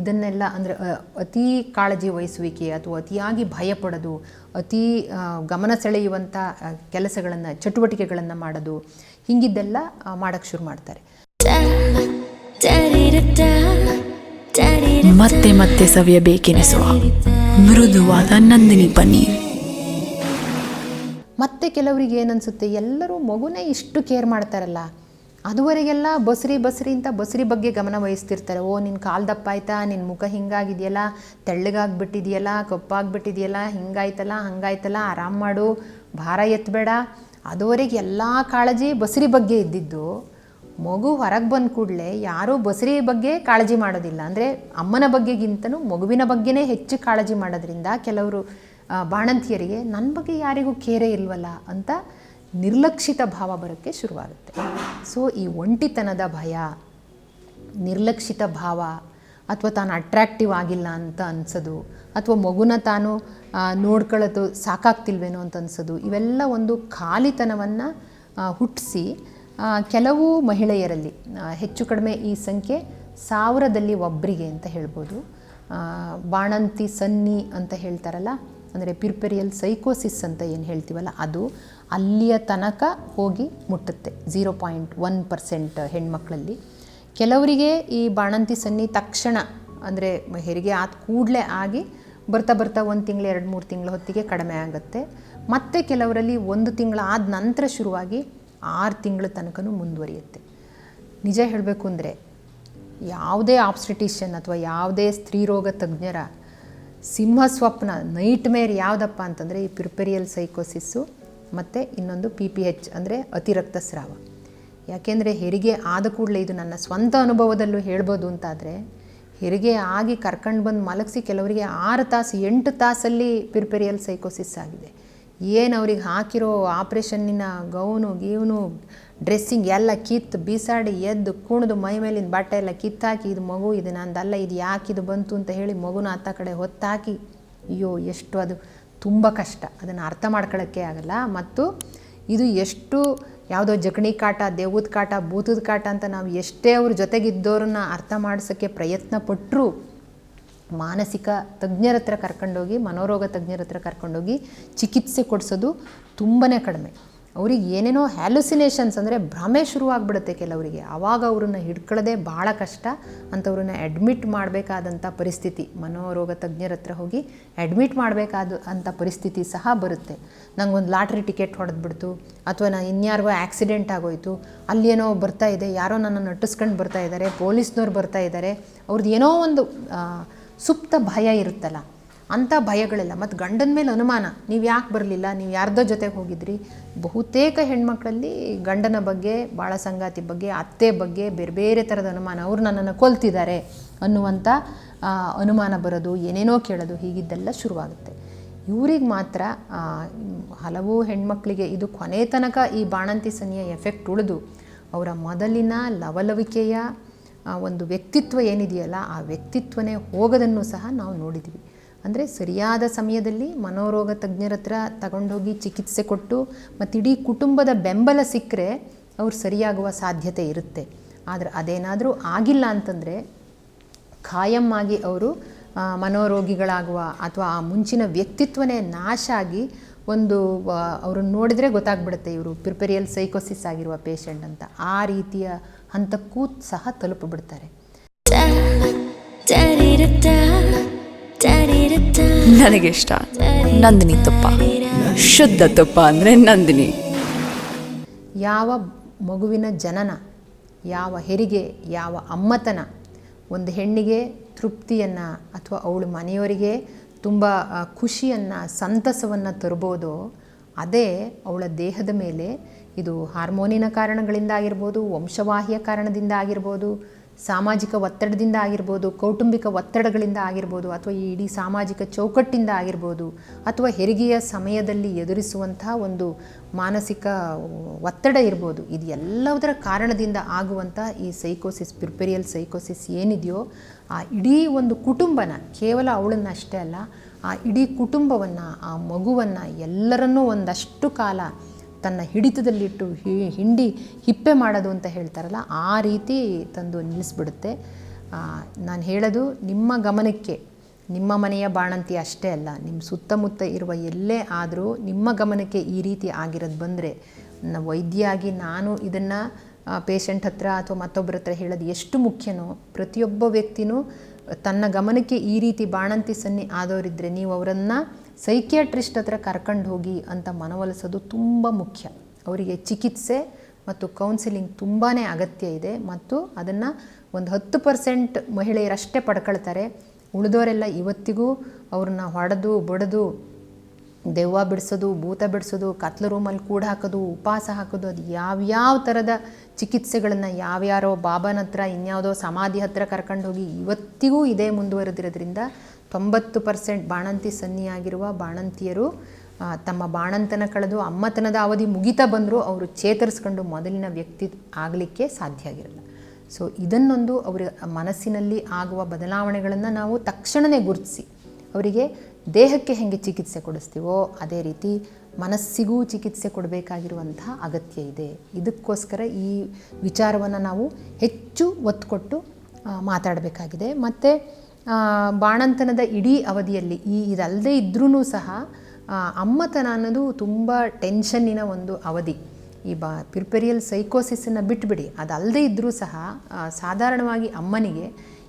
ಇದನ್ನೆಲ್ಲ ಅಂದರೆ ಅತಿ ಕಾಳಜಿ ವಹಿಸುವಿಕೆ ಅಥವಾ ಅತಿಯಾಗಿ ಭಯಪಡೋದು, ಅತಿ ಗಮನ ಸೆಳೆಯುವಂಥ ಕೆಲಸಗಳನ್ನು, ಚಟುವಟಿಕೆಗಳನ್ನು ಮಾಡೋದು, ಹಿಂಗಿದ್ದೆಲ್ಲ ಮಾಡೋಕ್ಕೆ ಶುರು ಮಾಡ್ತಾರೆ. ಮತ್ತೆ ಮತ್ತೆ ಸವಿಯಬೇಕೆನಿಸುವ ಮೃದುವಾದ ನಂದಿನಿ ಪನ್ನೀರ್ ಮತ್ತೆ ಕೆಲವರಿಗೆ ಏನನ್ಸುತ್ತೆ? ಎಲ್ಲರೂ ಮಗುನೇ ಇಷ್ಟು ಕೇರ್ ಮಾಡ್ತಾರಲ್ಲ. ಅದುವರೆಗೆಲ್ಲ ಬಸ್ರಿ ಬಸ್ರಿ ಅಂತ ಬಸ್ರಿ ಬಗ್ಗೆ ಗಮನ ವಹಿಸ್ತಿರ್ತಾರೆ. ಓ ನಿನ್ನ ಕಾಲು ದಪ್ಪ ಆಯ್ತಾ ನಿನ್ನ ಮುಖ ಹಿಂಗಾಗಿದೆಯಲ್ಲ? ತೆಳ್ಳಗಾಗ್ಬಿಟ್ಟಿದೆಯಲ್ಲ? ಕಪ್ಪಾಗ್ಬಿಟ್ಟಿದೆಯಲ್ಲ? ಹಿಂಗಾಯ್ತಲ್ಲ? ಹಂಗಾಯ್ತಲ್ಲ? ಆರಾಮ್ ಮಾಡು. ಭಾರ ಎತ್ತಬೇಡ ಅದುವರೆಗೆ ಎಲ್ಲ ಕಾಳಜಿ ಬಸ್ರಿ ಬಗ್ಗೆ ಇದ್ದಿದ್ದು. ಮಗು ಹೊರಗೆ ಬಂದ ಕೂಡಲೇ ಯಾರೂ ಬಸರಿ ಬಗ್ಗೆ ಕಾಳಜಿ ಮಾಡೋದಿಲ್ಲ. ಅಂದರೆ ಅಮ್ಮನ ಬಗ್ಗೆಗಿಂತನೂ ಮಗುವಿನ ಬಗ್ಗೆನೇ ಹೆಚ್ಚು ಕಾಳಜಿ ಮಾಡೋದ್ರಿಂದ ಕೆಲವರು ಬಾಣಂತಿಯರಿಗೆ ನನ್ನ ಬಗ್ಗೆ ಯಾರಿಗೂ ಕೇರೆ ಇಲ್ವಲ್ಲ ಅಂತ ನಿರ್ಲಕ್ಷಿತ ಭಾವ ಬರೋಕ್ಕೆ ಶುರುವಾಗುತ್ತೆ. ಸೊ ಈ ಒಂಟಿತನದ ಭಯ, ನಿರ್ಲಕ್ಷಿತ ಭಾವ, ಅಥವಾ ತಾನು ಅಟ್ರ್ಯಾಕ್ಟಿವ್ ಆಗಿಲ್ಲ ಅಂತ ಅನ್ಸೋದು, ಅಥವಾ ಮಗುನ ತಾನು ನೋಡ್ಕೊಳ್ಳೋದು ಸಾಕಾಗ್ತಿಲ್ವೇನೋ ಅಂತ ಅನ್ಸೋದು, ಇವೆಲ್ಲ ಒಂದು ಖಾಲಿತನವನ್ನು ಹುಟ್ಟಿಸಿ ಕೆಲವು ಮಹಿಳೆಯರಲ್ಲಿ ಹೆಚ್ಚು ಕಡಿಮೆ ಈ ಸಂಖ್ಯೆ ಸಾವಿರದಲ್ಲಿ ಒಬ್ಬರಿಗೆ ಅಂತ ಹೇಳ್ಬೋದು. ಬಾಣಂತಿ ಸನ್ನಿ ಅಂತ ಹೇಳ್ತಾರಲ್ಲ, ಅಂದರೆ ಪಿರ್ಪೆರಿಯಲ್ ಸೈಕೋಸಿಸ್ ಅಂತ ಏನು ಹೇಳ್ತೀವಲ್ಲ, ಅದು ಅಲ್ಲಿಯ ತನಕ ಹೋಗಿ ಮುಟ್ಟುತ್ತೆ ಝೀರೋ ಪಾಯಿಂಟ್ ಒನ್ ಪರ್ಸೆಂಟ್ ಹೆಣ್ಮಕ್ಳಲ್ಲಿ. ಕೆಲವರಿಗೆ ಈ ಬಾಣಂತಿ ಸನ್ನಿ ತಕ್ಷಣ, ಅಂದರೆ ಹೆರಿಗೆ ಆದ ಕೂಡಲೇ ಆಗಿ ಬರ್ತಾ ಬರ್ತಾ ಒಂದು ತಿಂಗಳು, ಎರಡು ಮೂರು ತಿಂಗಳ ಹೊತ್ತಿಗೆ ಕಡಿಮೆ ಆಗುತ್ತೆ. ಮತ್ತು ಕೆಲವರಲ್ಲಿ ಒಂದು ತಿಂಗಳಾದ ನಂತರ ಶುರುವಾಗಿ ಆರು ತಿಂಗಳ ತನಕನೂ ಮುಂದುವರಿಯುತ್ತೆ. ನಿಜ ಹೇಳಬೇಕು ಅಂದರೆ ಯಾವುದೇ ಆಬ್ಸ್ಟಿಟಿಷನ್ ಅಥವಾ ಯಾವುದೇ ಸ್ತ್ರೀರೋಗ ತಜ್ಞರ ಸಿಂಹ ಸ್ವಪ್ನ ನೈಟ್ ಮೇರ್ ಯಾವುದಪ್ಪ ಅಂತಂದರೆ ಈ ಪ್ರಿಪೆರಿಯಲ್ ಸೈಕೋಸಿಸ್ಸು ಮತ್ತು ಇನ್ನೊಂದು ಪಿ ಪಿ ಎಚ್ ಅಂದರೆ ಅತಿ ರಕ್ತಸ್ರಾವ ಯಾಕೆಂದರೆ ಹೆರಿಗೆ ಆದ ಕೂಡಲೇ ಇದು ನನ್ನ ಸ್ವಂತ ಅನುಭವದಲ್ಲೂ ಹೇಳ್ಬೋದು ಅಂತಾದರೆ ಹೆರಿಗೆ ಆಗಿ ಕರ್ಕೊಂಡು ಬಂದು ಮಲಗಿಸಿ ಕೆಲವರಿಗೆ ಆರು ತಾಸು ಎಂಟು ತಾಸಲ್ಲಿ ಪಿರ್ಪೆರಿಯಲ್ ಸೈಕೋಸಿಸ್ ಆಗಿದೆ. ಏನು ಅವ್ರಿಗೆ ಹಾಕಿರೋ ಆಪ್ರೇಷನ್ನಿನ ಗೌನು, ಗೀವನು, ಡ್ರೆಸ್ಸಿಂಗ್ ಎಲ್ಲ ಕಿತ್ತು, ಬೀಸಾಡಿ, ಎದ್ದು, ಕುಣಿದು, ಮೈ ಮೇಲಿನ ಬಟ್ಟೆ ಎಲ್ಲ ಕಿತ್ತಾಕಿ, ಇದು ಮಗು, ಇದು ನಂದಲ್ಲ, ಇದು ಯಾಕೆ ಇದು ಬಂತು ಅಂತ ಹೇಳಿ ಮಗುನ ಅತ್ತ ಕಡೆ ಹೊತ್ತಾಕಿ, ಅಯ್ಯೋ, ಎಷ್ಟು ಅದು ತುಂಬ ಕಷ್ಟ. ಅದನ್ನು ಅರ್ಥ ಮಾಡ್ಕೊಳ್ಳೋಕ್ಕೆ ಆಗಲ್ಲ. ಮತ್ತು ಇದು ಎಷ್ಟು ಯಾವುದೋ ಜಗಣಿ ಕಾಟ, ದೇವದ ಕಾಟ, ಭೂತದ ಕಾಟ ಅಂತ ನಾವು ಎಷ್ಟೇ ಅವ್ರ ಜೊತೆಗಿದ್ದವ್ರನ್ನ ಅರ್ಥ ಮಾಡಿಸೋಕ್ಕೆ ಪ್ರಯತ್ನ ಪಟ್ಟರೂ ಮಾನಸಿಕ ತಜ್ಞರ ಹತ್ರ ಕರ್ಕೊಂಡೋಗಿ, ಮನೋರೋಗ ತಜ್ಞರ ಹತ್ರ ಕರ್ಕೊಂಡೋಗಿ ಚಿಕಿತ್ಸೆ ಕೊಡಿಸೋದು ತುಂಬಾ ಕಡಿಮೆ. ಅವ್ರಿಗೆ ಏನೇನೋ ಹ್ಯಾಲುಸಿನೇಷನ್ಸ್ ಅಂದರೆ ಭ್ರಮೆ ಶುರುವಾಗ್ಬಿಡುತ್ತೆ ಕೆಲವರಿಗೆ. ಆವಾಗ ಅವ್ರನ್ನ ಹಿಡ್ಕೊಳ್ಳೋದೇ ಭಾಳ ಕಷ್ಟ. ಅಂಥವ್ರನ್ನ ಅಡ್ಮಿಟ್ ಮಾಡಬೇಕಾದಂಥ ಪರಿಸ್ಥಿತಿ. ಮನೋರೋಗ ತಜ್ಞರ ಹತ್ರ ಹೋಗಿ ಅಡ್ಮಿಟ್ ಮಾಡಬೇಕಾದ ಅಂಥ ಪರಿಸ್ಥಿತಿ ಸಹ ಬರುತ್ತೆ. ನಂಗೊಂದು ಲಾಟ್ರಿ ಟಿಕೆಟ್ ಹೊಡೆದ್ಬಿಡ್ತು. ಅಥವಾ ನಾನು ಇನ್ಯಾರಿಗೋ ಆಕ್ಸಿಡೆಂಟ್ ಆಗೋಯ್ತು. ಏನೋ ಬರ್ತಾ ಇದೆ. ಯಾರೋ ನನ್ನ ನಟ್ಟಿಸ್ಕೊಂಡು ಬರ್ತಾ ಇದ್ದಾರೆ. ಪೊಲೀಸ್ನವ್ರು ಬರ್ತಾ ಇದ್ದಾರೆ. ಅವ್ರದ್ದು ಏನೋ ಒಂದು ಸುಪ್ತ ಭಯ ಇರುತ್ತಲ್ಲ ಅಂಥ ಭಯಗಳೆಲ್ಲ. ಮತ್ತು ಗಂಡನ ಮೇಲೆ ಅನುಮಾನ, ನೀವು ಯಾಕೆ ಬರಲಿಲ್ಲ, ನೀವು ಯಾರ್ದೋ ಜೊತೆಗೆ ಹೋಗಿದ್ರಿ. ಬಹುತೇಕ ಹೆಣ್ಮಕ್ಳಲ್ಲಿ ಗಂಡನ ಬಗ್ಗೆ ಭಾಳ ಸಂಗಾತಿ ಬಗ್ಗೆ, ಅತ್ತೆ ಬಗ್ಗೆ ಬೇರೆ ಬೇರೆ ಥರದ ಅನುಮಾನ. ಅವರು ನನ್ನನ್ನು ಕೊಲ್ತಿದ್ದಾರೆ ಅನ್ನುವಂಥ ಅನುಮಾನ ಬರೋದು, ಏನೇನೋ ಕೇಳೋದು, ಹೀಗಿದ್ದೆಲ್ಲ ಶುರುವಾಗುತ್ತೆ. ಇವ್ರಿಗೆ ಮಾತ್ರ ಹಲವು ಹೆಣ್ಮಕ್ಳಿಗೆ ಇದು ಕೊನೆ ತನಕ ಈ ಬಾಣಂತಿ ಸನಿಯ ಎಫೆಕ್ಟ್ ಉಳಿದು, ಅವರ ಮೊದಲಿನ ಲವಲವಿಕೆಯ ಒಂದು ವ್ಯಕ್ತಿತ್ವ ಏನಿದೆಯಲ್ಲ ಆ ವ್ಯಕ್ತಿತ್ವನೇ ಹೋಗೋದನ್ನು ಸಹ ನಾವು ನೋಡಿದ್ವಿ. ಅಂದರೆ ಸರಿಯಾದ ಸಮಯದಲ್ಲಿ ಮನೋರೋಗ ತಜ್ಞರ ಹತ್ರ ತಗೊಂಡೋಗಿ ಚಿಕಿತ್ಸೆ ಕೊಟ್ಟು ಮತ್ತು ಇಡೀ ಕುಟುಂಬದ ಬೆಂಬಲ ಸಿಕ್ಕರೆ ಅವ್ರು ಸರಿಯಾಗುವ ಸಾಧ್ಯತೆ ಇರುತ್ತೆ. ಆದರೆ ಅದೇನಾದರೂ ಆಗಿಲ್ಲ ಅಂತಂದರೆ ಖಾಯಂ ಆಗಿ ಅವರು ಮನೋರೋಗಿಗಳಾಗುವ ಅಥವಾ ಆ ಮುಂಚಿನ ವ್ಯಕ್ತಿತ್ವನೇ ನಾಶ ಆಗಿ ಒಂದು ಅವ್ರನ್ನ ನೋಡಿದರೆ ಗೊತ್ತಾಗ್ಬಿಡುತ್ತೆ ಇವರು ಪ್ರಿಪೇರಿಯಲ್ ಸೈಕೋಸಿಸ್ ಆಗಿರುವ ಪೇಷಂಟ್ ಅಂತ. ಆ ರೀತಿಯ ಹಂತಕ್ಕೂ ಸಹ ತಲುಪಿಬಿಡ್ತಾರೆ ನನಗಿಷ್ಟ ನಂದಿನಿ ತುಪ್ಪ. ಶುದ್ಧ ತುಪ್ಪ ಅಂದರೆ ನಂದಿನಿ. ಯಾವ ಮಗುವಿನ ಜನನ ಯಾವ ಹೆರಿಗೆ ಯಾವ ಅಮ್ಮತನ ಒಂದು ಹೆಣ್ಣಿಗೆ ತೃಪ್ತಿಯನ್ನು ಅಥವಾ ಅವಳು ಮನೆಯವರಿಗೆ ತುಂಬ ಖುಷಿಯನ್ನು ಸಂತಸವನ್ನು ತರ್ಬೋದು ಅದೇ ಅವಳ ದೇಹದ ಮೇಲೆ ಇದು ಹಾರ್ಮೋನಿನ ಕಾರಣಗಳಿಂದ ಆಗಿರ್ಬೋದು, ವಂಶವಾಹಿಯ ಕಾರಣದಿಂದ ಆಗಿರ್ಬೋದು, ಸಾಮಾಜಿಕ ಒತ್ತಡದಿಂದ ಆಗಿರ್ಬೋದು, ಕೌಟುಂಬಿಕ ಒತ್ತಡಗಳಿಂದ ಆಗಿರ್ಬೋದು, ಅಥವಾ ಈ ಇಡೀ ಸಾಮಾಜಿಕ ಚೌಕಟ್ಟಿಂದ ಆಗಿರ್ಬೋದು, ಅಥವಾ ಹೆರಿಗೆಯ ಸಮಯದಲ್ಲಿ ಎದುರಿಸುವಂಥ ಒಂದು ಮಾನಸಿಕ ಒತ್ತಡ ಇರ್ಬೋದು, ಇದು ಎಲ್ಲದರ ಕಾರಣದಿಂದ ಆಗುವಂಥ ಈ ಸೈಕೋಸಿಸ್, ಪ್ರಿಪೆರಿಯಲ್ ಸೈಕೋಸಿಸ್ ಏನಿದೆಯೋ, ಆ ಇಡೀ ಒಂದು ಕುಟುಂಬನ, ಕೇವಲ ಅವಳನ್ನ ಅಷ್ಟೇ ಅಲ್ಲ, ಆ ಇಡೀ ಕುಟುಂಬವನ್ನು, ಆ ಮಗುವನ್ನು ಎಲ್ಲರನ್ನೂ ಒಂದಷ್ಟು ಕಾಲ ತನ್ನ ಹಿಡಿತದಲ್ಲಿಟ್ಟು ಹಿಂಡಿ ಹಿಪ್ಪೆ ಮಾಡೋದು ಅಂತ ಹೇಳ್ತಾರಲ್ಲ, ಆ ರೀತಿ ತಂದು ನಿಲ್ಲಿಸ್ಬಿಡುತ್ತೆ. ನಾನು ಹೇಳೋದು ನಿಮ್ಮ ಗಮನಕ್ಕೆ, ನಿಮ್ಮ ಮನೆಯ ಬಾಣಂತಿ ಅಷ್ಟೇ ಅಲ್ಲ ನಿಮ್ಮ ಸುತ್ತಮುತ್ತ ಇರುವ ಎಲ್ಲೇ ಆದರೂ ನಿಮ್ಮ ಗಮನಕ್ಕೆ ಈ ರೀತಿ ಆಗಿರೋದು ಬಂದರೆ ವೈದ್ಯಾಗಿ ನಾನು ಇದನ್ನು ಪೇಷಂಟ್ ಹತ್ರ ಅಥವಾ ಮತ್ತೊಬ್ಬರ ಹತ್ರ ಹೇಳೋದು ಎಷ್ಟು ಮುಖ್ಯನೋ, ಪ್ರತಿಯೊಬ್ಬ ವ್ಯಕ್ತಿನೂ ತನ್ನ ಗಮನಕ್ಕೆ ಈ ರೀತಿ ಬಾಣಂತಿ ಸನ್ನಿ ಆದವರಿದ್ದರೆ ನೀವು ಅವರನ್ನು ಸೈಕಿಯಾಟ್ರಿಸ್ಟ್ ಹತ್ರ ಕರ್ಕೊಂಡು ಹೋಗಿ ಅಂತ ಮನವೊಲಿಸೋದು ತುಂಬ ಮುಖ್ಯ. ಅವರಿಗೆ ಚಿಕಿತ್ಸೆ ಮತ್ತು ಕೌನ್ಸಿಲಿಂಗ್ ತುಂಬಾ ಅಗತ್ಯ ಇದೆ ಮತ್ತು ಅದನ್ನು ಒಂದು ಹತ್ತು ಪರ್ಸೆಂಟ್ ಮಹಿಳೆಯರಷ್ಟೇ ಪಡ್ಕೊಳ್ತಾರೆ. ಉಳಿದವರೆಲ್ಲ ಇವತ್ತಿಗೂ ಅವ್ರನ್ನ ಹೊಡೆದು, ಬಡಿದು ದೆವ್ವ ಬಿಡಿಸೋದು, ಭೂತ ಬಿಡಿಸೋದು, ಕತ್ಲು ರೂಮಲ್ಲಿ ಕೂಡ ಹಾಕೋದು, ಉಪವಾಸ ಹಾಕೋದು, ಅದು ಯಾವ್ಯಾವ ಥರದ ಚಿಕಿತ್ಸೆಗಳನ್ನು ಯಾವ್ಯಾರೋ ಬಾಬನ ಹತ್ರ, ಇನ್ಯಾವುದೋ ಸಮಾಧಿ ಹತ್ರ ಕರ್ಕೊಂಡು ಹೋಗಿ ಇವತ್ತಿಗೂ ಇದೇ ಮುಂದುವರೆದಿರೋದ್ರಿಂದ ತೊಂಬತ್ತು ಪರ್ಸೆಂಟ್ ಬಾಣಂತಿ ಸನ್ನಿಯಾಗಿರುವ ಬಾಣಂತಿಯರು ತಮ್ಮ ಬಾಣಂತನ ಕಳೆದು ಅಮ್ಮತನದ ಅವಧಿ ಮುಗಿತಾ ಬಂದರೂ ಅವರು ಚೇತರಿಸ್ಕೊಂಡು ಮೊದಲಿನ ವ್ಯಕ್ತಿ ಆಗಲಿಕ್ಕೆ ಸಾಧ್ಯ ಆಗಿರಲ್ಲ. ಸೊ, ಇದನ್ನೊಂದು ಅವರ ಮನಸ್ಸಿನಲ್ಲಿ ಆಗುವ ಬದಲಾವಣೆಗಳನ್ನು ನಾವು ತಕ್ಷಣವೇ ಗುರುತಿಸಿ. ಅವರಿಗೆ ದೇಹಕ್ಕೆ ಹೆಂಗೆ ಚಿಕಿತ್ಸೆ ಕೊಡಿಸ್ತೀವೋ ಅದೇ ರೀತಿ ಮನಸ್ಸಿಗೂ ಚಿಕಿತ್ಸೆ ಕೊಡಬೇಕಾಗಿರುವಂತಹ ಅಗತ್ಯ ಇದೆ. ಇದಕ್ಕೋಸ್ಕರ ಈ ವಿಚಾರವನ್ನು ನಾವು ಹೆಚ್ಚು ಒತ್ತು ಕೊಟ್ಟು ಮಾತಾಡಬೇಕಾಗಿದೆ. ಮತ್ತು ಬಾಣಂತನದ ಇಡೀ ಅವಧಿಯಲ್ಲಿ ಈ ಇದಲ್ಲದೆ ಇದ್ರೂ ಸಹ ಅಮ್ಮತನ ಅನ್ನೋದು ತುಂಬ ಟೆನ್ಷನ್ನಿನ ಒಂದು ಅವಧಿ. ಈ ಬಾ, ಪಿರ್ಪೆರಿಯಲ್ ಸೈಕೋಸಿಸನ್ನು ಬಿಟ್ಬಿಡಿ. ಅದಲ್ಲದೆ ಇದ್ದರೂ ಸಹ ಸಾಧಾರಣವಾಗಿ ಅಮ್ಮನಿಗೆ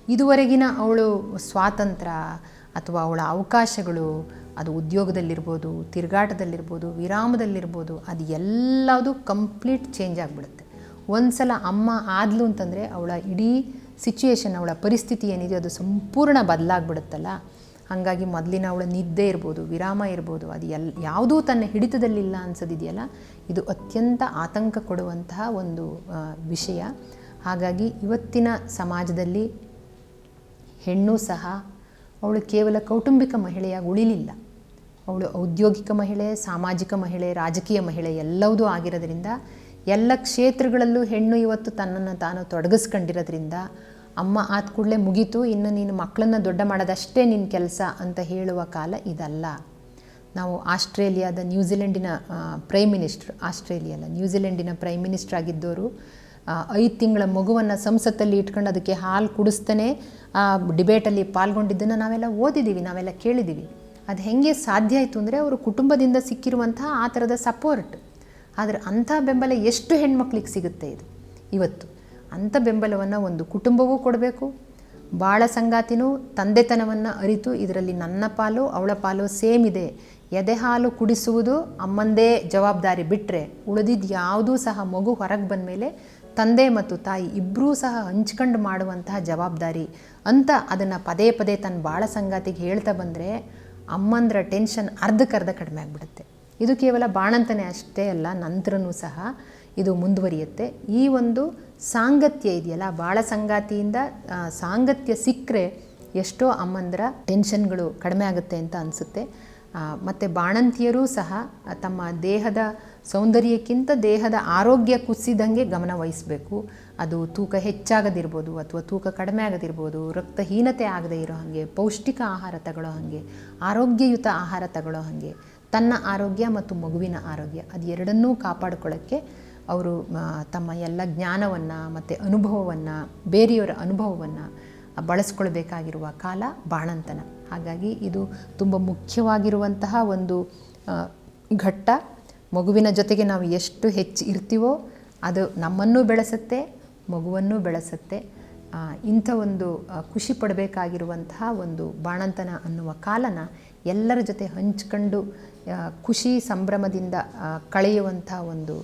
ಇದುವರೆಗಿನ ಅವಳು ಸ್ವಾತಂತ್ರ್ಯ ಅಥವಾ ಅವಳ ಅವಕಾಶಗಳು, ಅದು ಉದ್ಯೋಗದಲ್ಲಿರ್ಬೋದು, ತಿರುಗಾಟದಲ್ಲಿರ್ಬೋದು, ವಿರಾಮದಲ್ಲಿರ್ಬೋದು, ಅದು ಎಲ್ಲದು ಕಂಪ್ಲೀಟ್ ಚೇಂಜ್ ಆಗಿಬಿಡುತ್ತೆ. ಒಂದು ಸಲ ಅಮ್ಮ ಆದ್ಲು ಅಂತಂದರೆ ಅವಳ ಇಡೀ ಸಿಚುಯೇಷನ್ ಅವಳ ಪರಿಸ್ಥಿತಿ ಏನಿದೆ ಅದು ಸಂಪೂರ್ಣ ಬದಲಾಗ್ಬಿಡುತ್ತಲ್ಲ. ಹಾಗಾಗಿ ಮೊದಲಿನ ಅವಳ ನಿದ್ದೆ ಇರ್ಬೋದು, ವಿರಾಮ ಇರ್ಬೋದು, ಅದು ಎಲ್, ಯಾವುದೂ ತನ್ನ ಹಿಡಿತದಲ್ಲಿಲ್ಲ ಅನ್ಸೋದಿದೆಯಲ್ಲ, ಇದು ಅತ್ಯಂತ ಆತಂಕ ಕೊಡುವಂತಹ ಒಂದು ವಿಷಯ. ಹಾಗಾಗಿ ಇವತ್ತಿನ ಸಮಾಜದಲ್ಲಿ ಹೆಣ್ಣು ಸಹ ಅವಳು ಕೇವಲ ಕೌಟುಂಬಿಕ ಮಹಿಳೆಯಾಗಿ ಉಳಿಲಿಲ್ಲ. ಅವಳು ಔದ್ಯೋಗಿಕ ಮಹಿಳೆ, ಸಾಮಾಜಿಕ ಮಹಿಳೆ, ರಾಜಕೀಯ ಮಹಿಳೆ ಎಲ್ಲವುದೂ ಆಗಿರೋದ್ರಿಂದ, ಎಲ್ಲ ಕ್ಷೇತ್ರಗಳಲ್ಲೂ ಹೆಣ್ಣು ಇವತ್ತು ತನ್ನನ್ನು ತಾನು ತೊಡಗಿಸ್ಕೊಂಡಿರೋದ್ರಿಂದ, ಅಮ್ಮ ಆದ ಕೂಡಲೇ ಮುಗೀತು, ಇನ್ನು ನೀನು ಮಕ್ಕಳನ್ನು ದೊಡ್ಡ ಮಾಡೋದಷ್ಟೇ ನಿನ್ನ ಕೆಲಸ ಅಂತ ಹೇಳುವ ಕಾಲ ಇದಲ್ಲ. ನಾವು ಆಸ್ಟ್ರೇಲಿಯಾದ ನ್ಯೂಜಿಲೆಂಡಿನ ಪ್ರೈಮ್ ಮಿನಿಸ್ಟ್ರ್ ಆಸ್ಟ್ರೇಲಿಯಾದ ನ್ಯೂಜಿಲೆಂಡಿನ ಪ್ರೈಮ್ ಮಿನಿಸ್ಟ್ರ್ ಆಗಿದ್ದವರು ಐದು ತಿಂಗಳ ಮಗುವನ್ನು ಸಂಸತ್ತಲ್ಲಿ ಇಟ್ಕೊಂಡು ಅದಕ್ಕೆ ಹಾಲು ಕುಡಿಸ್ತಾನೆ. ಆ, ಡಿಬೇಟಲ್ಲಿ ಪಾಲ್ಗೊಂಡಿದ್ದನ್ನು ನಾವೆಲ್ಲ ಓದಿದ್ದೀವಿ ನಾವೆಲ್ಲ ಕೇಳಿದ್ದೀವಿ ಅದು ಹೆಂಗೆ ಸಾಧ್ಯ ಆಯಿತು ಅಂದರೆ ಅವರು ಕುಟುಂಬದಿಂದ ಸಿಕ್ಕಿರುವಂಥ ಆ ಥರದ ಸಪೋರ್ಟ್ ಆದರೆ ಅಂಥ ಬೆಂಬಲ ಎಷ್ಟು ಹೆಣ್ಮಕ್ಳಿಗೆ ಸಿಗುತ್ತೆ ಇದು? ಇವತ್ತು ಅಂಥ ಬೆಂಬಲವನ್ನು ಒಂದು ಕುಟುಂಬವೂ ಕೊಡಬೇಕು, ಬಾಳ ಸಂಗಾತಿನೂ ತಂದೆತನವನ್ನು ಅರಿತು ಇದರಲ್ಲಿ ನನ್ನ ಪಾಲು, ಅವಳ ಪಾಲು ಸೇಮ್ ಇದೆ. ಎದೆ ಹಾಲು ಕುಡಿಸುವುದು ಅಮ್ಮಂದೇ ಜವಾಬ್ದಾರಿ ಬಿಟ್ಟರೆ ಉಳಿದಿದ್ದು ಯಾವುದೂ ಸಹ ಮಗು ಹೊರಗೆ ಬಂದ ಮೇಲೆ ತಂದೆ ಮತ್ತು ತಾಯಿ ಇಬ್ಬರೂ ಸಹ ಹಂಚ್ಕೊಂಡು ಮಾಡುವಂತಹ ಜವಾಬ್ದಾರಿ. ಅಂತ ಅದನ್ನು ಪದೇ ಪದೇ ತನ್ನ ಬಾಳ ಸಂಗಾತಿಗೆ ಹೇಳ್ತಾ ಬಂದರೆ ಅಮ್ಮಂದ್ರ ಟೆನ್ಷನ್ ಅರ್ಧಕ್ಕರ್ಧ ಕಡಿಮೆ ಆಗ್ಬಿಡುತ್ತೆ. ಇದು ಕೇವಲ ಬಾಣಂತನೇ ಅಷ್ಟೇ ಅಲ್ಲ, ನಂತರನೂ ಸಹ ಇದು ಮುಂದುವರಿಯುತ್ತೆ. ಈ ಒಂದು ಸಾಂಗತ್ಯ ಇದೆಯಲ್ಲ, ಬಾಳ ಸಂಗಾತಿಯಿಂದ ಸಾಂಗತ್ಯ ಸಿಕ್ಕರೆ ಎಷ್ಟೋ ಅಮ್ಮಂದ್ರ ಟೆನ್ಷನ್ಗಳು ಕಡಿಮೆ ಆಗುತ್ತೆ ಅಂತ ಅನಿಸುತ್ತೆ. ಮತ್ತು ಬಾಣಂತಿಯರೂ ಸಹ ತಮ್ಮ ದೇಹದ ಸೌಂದರ್ಯಕ್ಕಿಂತ ದೇಹದ ಆರೋಗ್ಯ ಕುಸಿದಂಗೆ ಗಮನ ವಹಿಸಬೇಕು. ಅದು ತೂಕ ಹೆಚ್ಚಾಗದಿರ್ಬೋದು ಅಥವಾ ತೂಕ ಕಡಿಮೆ ಆಗದಿರ್ಬೋದು, ರಕ್ತಹೀನತೆ ಆಗದೇ ಇರೋ ಹಾಗೆ, ಪೌಷ್ಟಿಕ ಆಹಾರ ತಗೊಳ್ಳೋ ಹಾಗೆ, ಆರೋಗ್ಯಯುತ ಆಹಾರ ತಗೊಳ್ಳೋ ಹಾಗೆ, ತನ್ನ ಆರೋಗ್ಯ ಮತ್ತು ಮಗುವಿನ ಆರೋಗ್ಯ ಅದು ಎರಡನ್ನೂ ಕಾಪಾಡ್ಕೊಳ್ಳೋಕ್ಕೆ ಅವರು ತಮ್ಮ ಎಲ್ಲ ಜ್ಞಾನವನ್ನು ಮತ್ತು ಅನುಭವವನ್ನು, ಬೇರೆಯವರ ಅನುಭವವನ್ನು ಬಳಸ್ಕೊಳ್ಬೇಕಾಗಿರುವ ಕಾಲ ಬಾಣಂತನ. ಹಾಗಾಗಿ ಇದು ತುಂಬ ಮುಖ್ಯವಾಗಿರುವಂತಹ ಒಂದು ಘಟ್ಟ. ಮಗುವಿನ ಜೊತೆಗೆ ನಾವು ಎಷ್ಟು ಹೆಚ್ಚು ಇರ್ತೀವೋ ಅದು ನಮ್ಮನ್ನು ಬೆಳೆಸುತ್ತೆ, ಮಗುವನ್ನು ಬೆಳೆಸುತ್ತೆ. ಇಂಥ ಒಂದು ಖುಷಿ ಪಡಬೇಕಾಗಿರುವಂತಹ ಒಂದು ಬಾಣಂತನ ಅನ್ನುವ ಕಾಲನ ಎಲ್ಲರ ಜೊತೆ ಹಂಚ್ಕೊಂಡು ಖುಷಿ ಸಂಭ್ರಮದಿಂದ ಕಳೆಯುವಂಥ ಒಂದು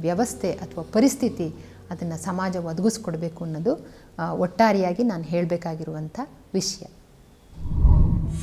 ವ್ಯವಸ್ಥೆ ಅಥವಾ ಪರಿಸ್ಥಿತಿ ಅದನ್ನು ಸಮಾಜ ಒದಗಿಸ್ಕೊಡ್ಬೇಕು ಅನ್ನೋದು ಒಟ್ಟಾರೆಯಾಗಿ ನಾನು ಹೇಳಬೇಕಾಗಿರುವಂಥ ವಿಷಯ.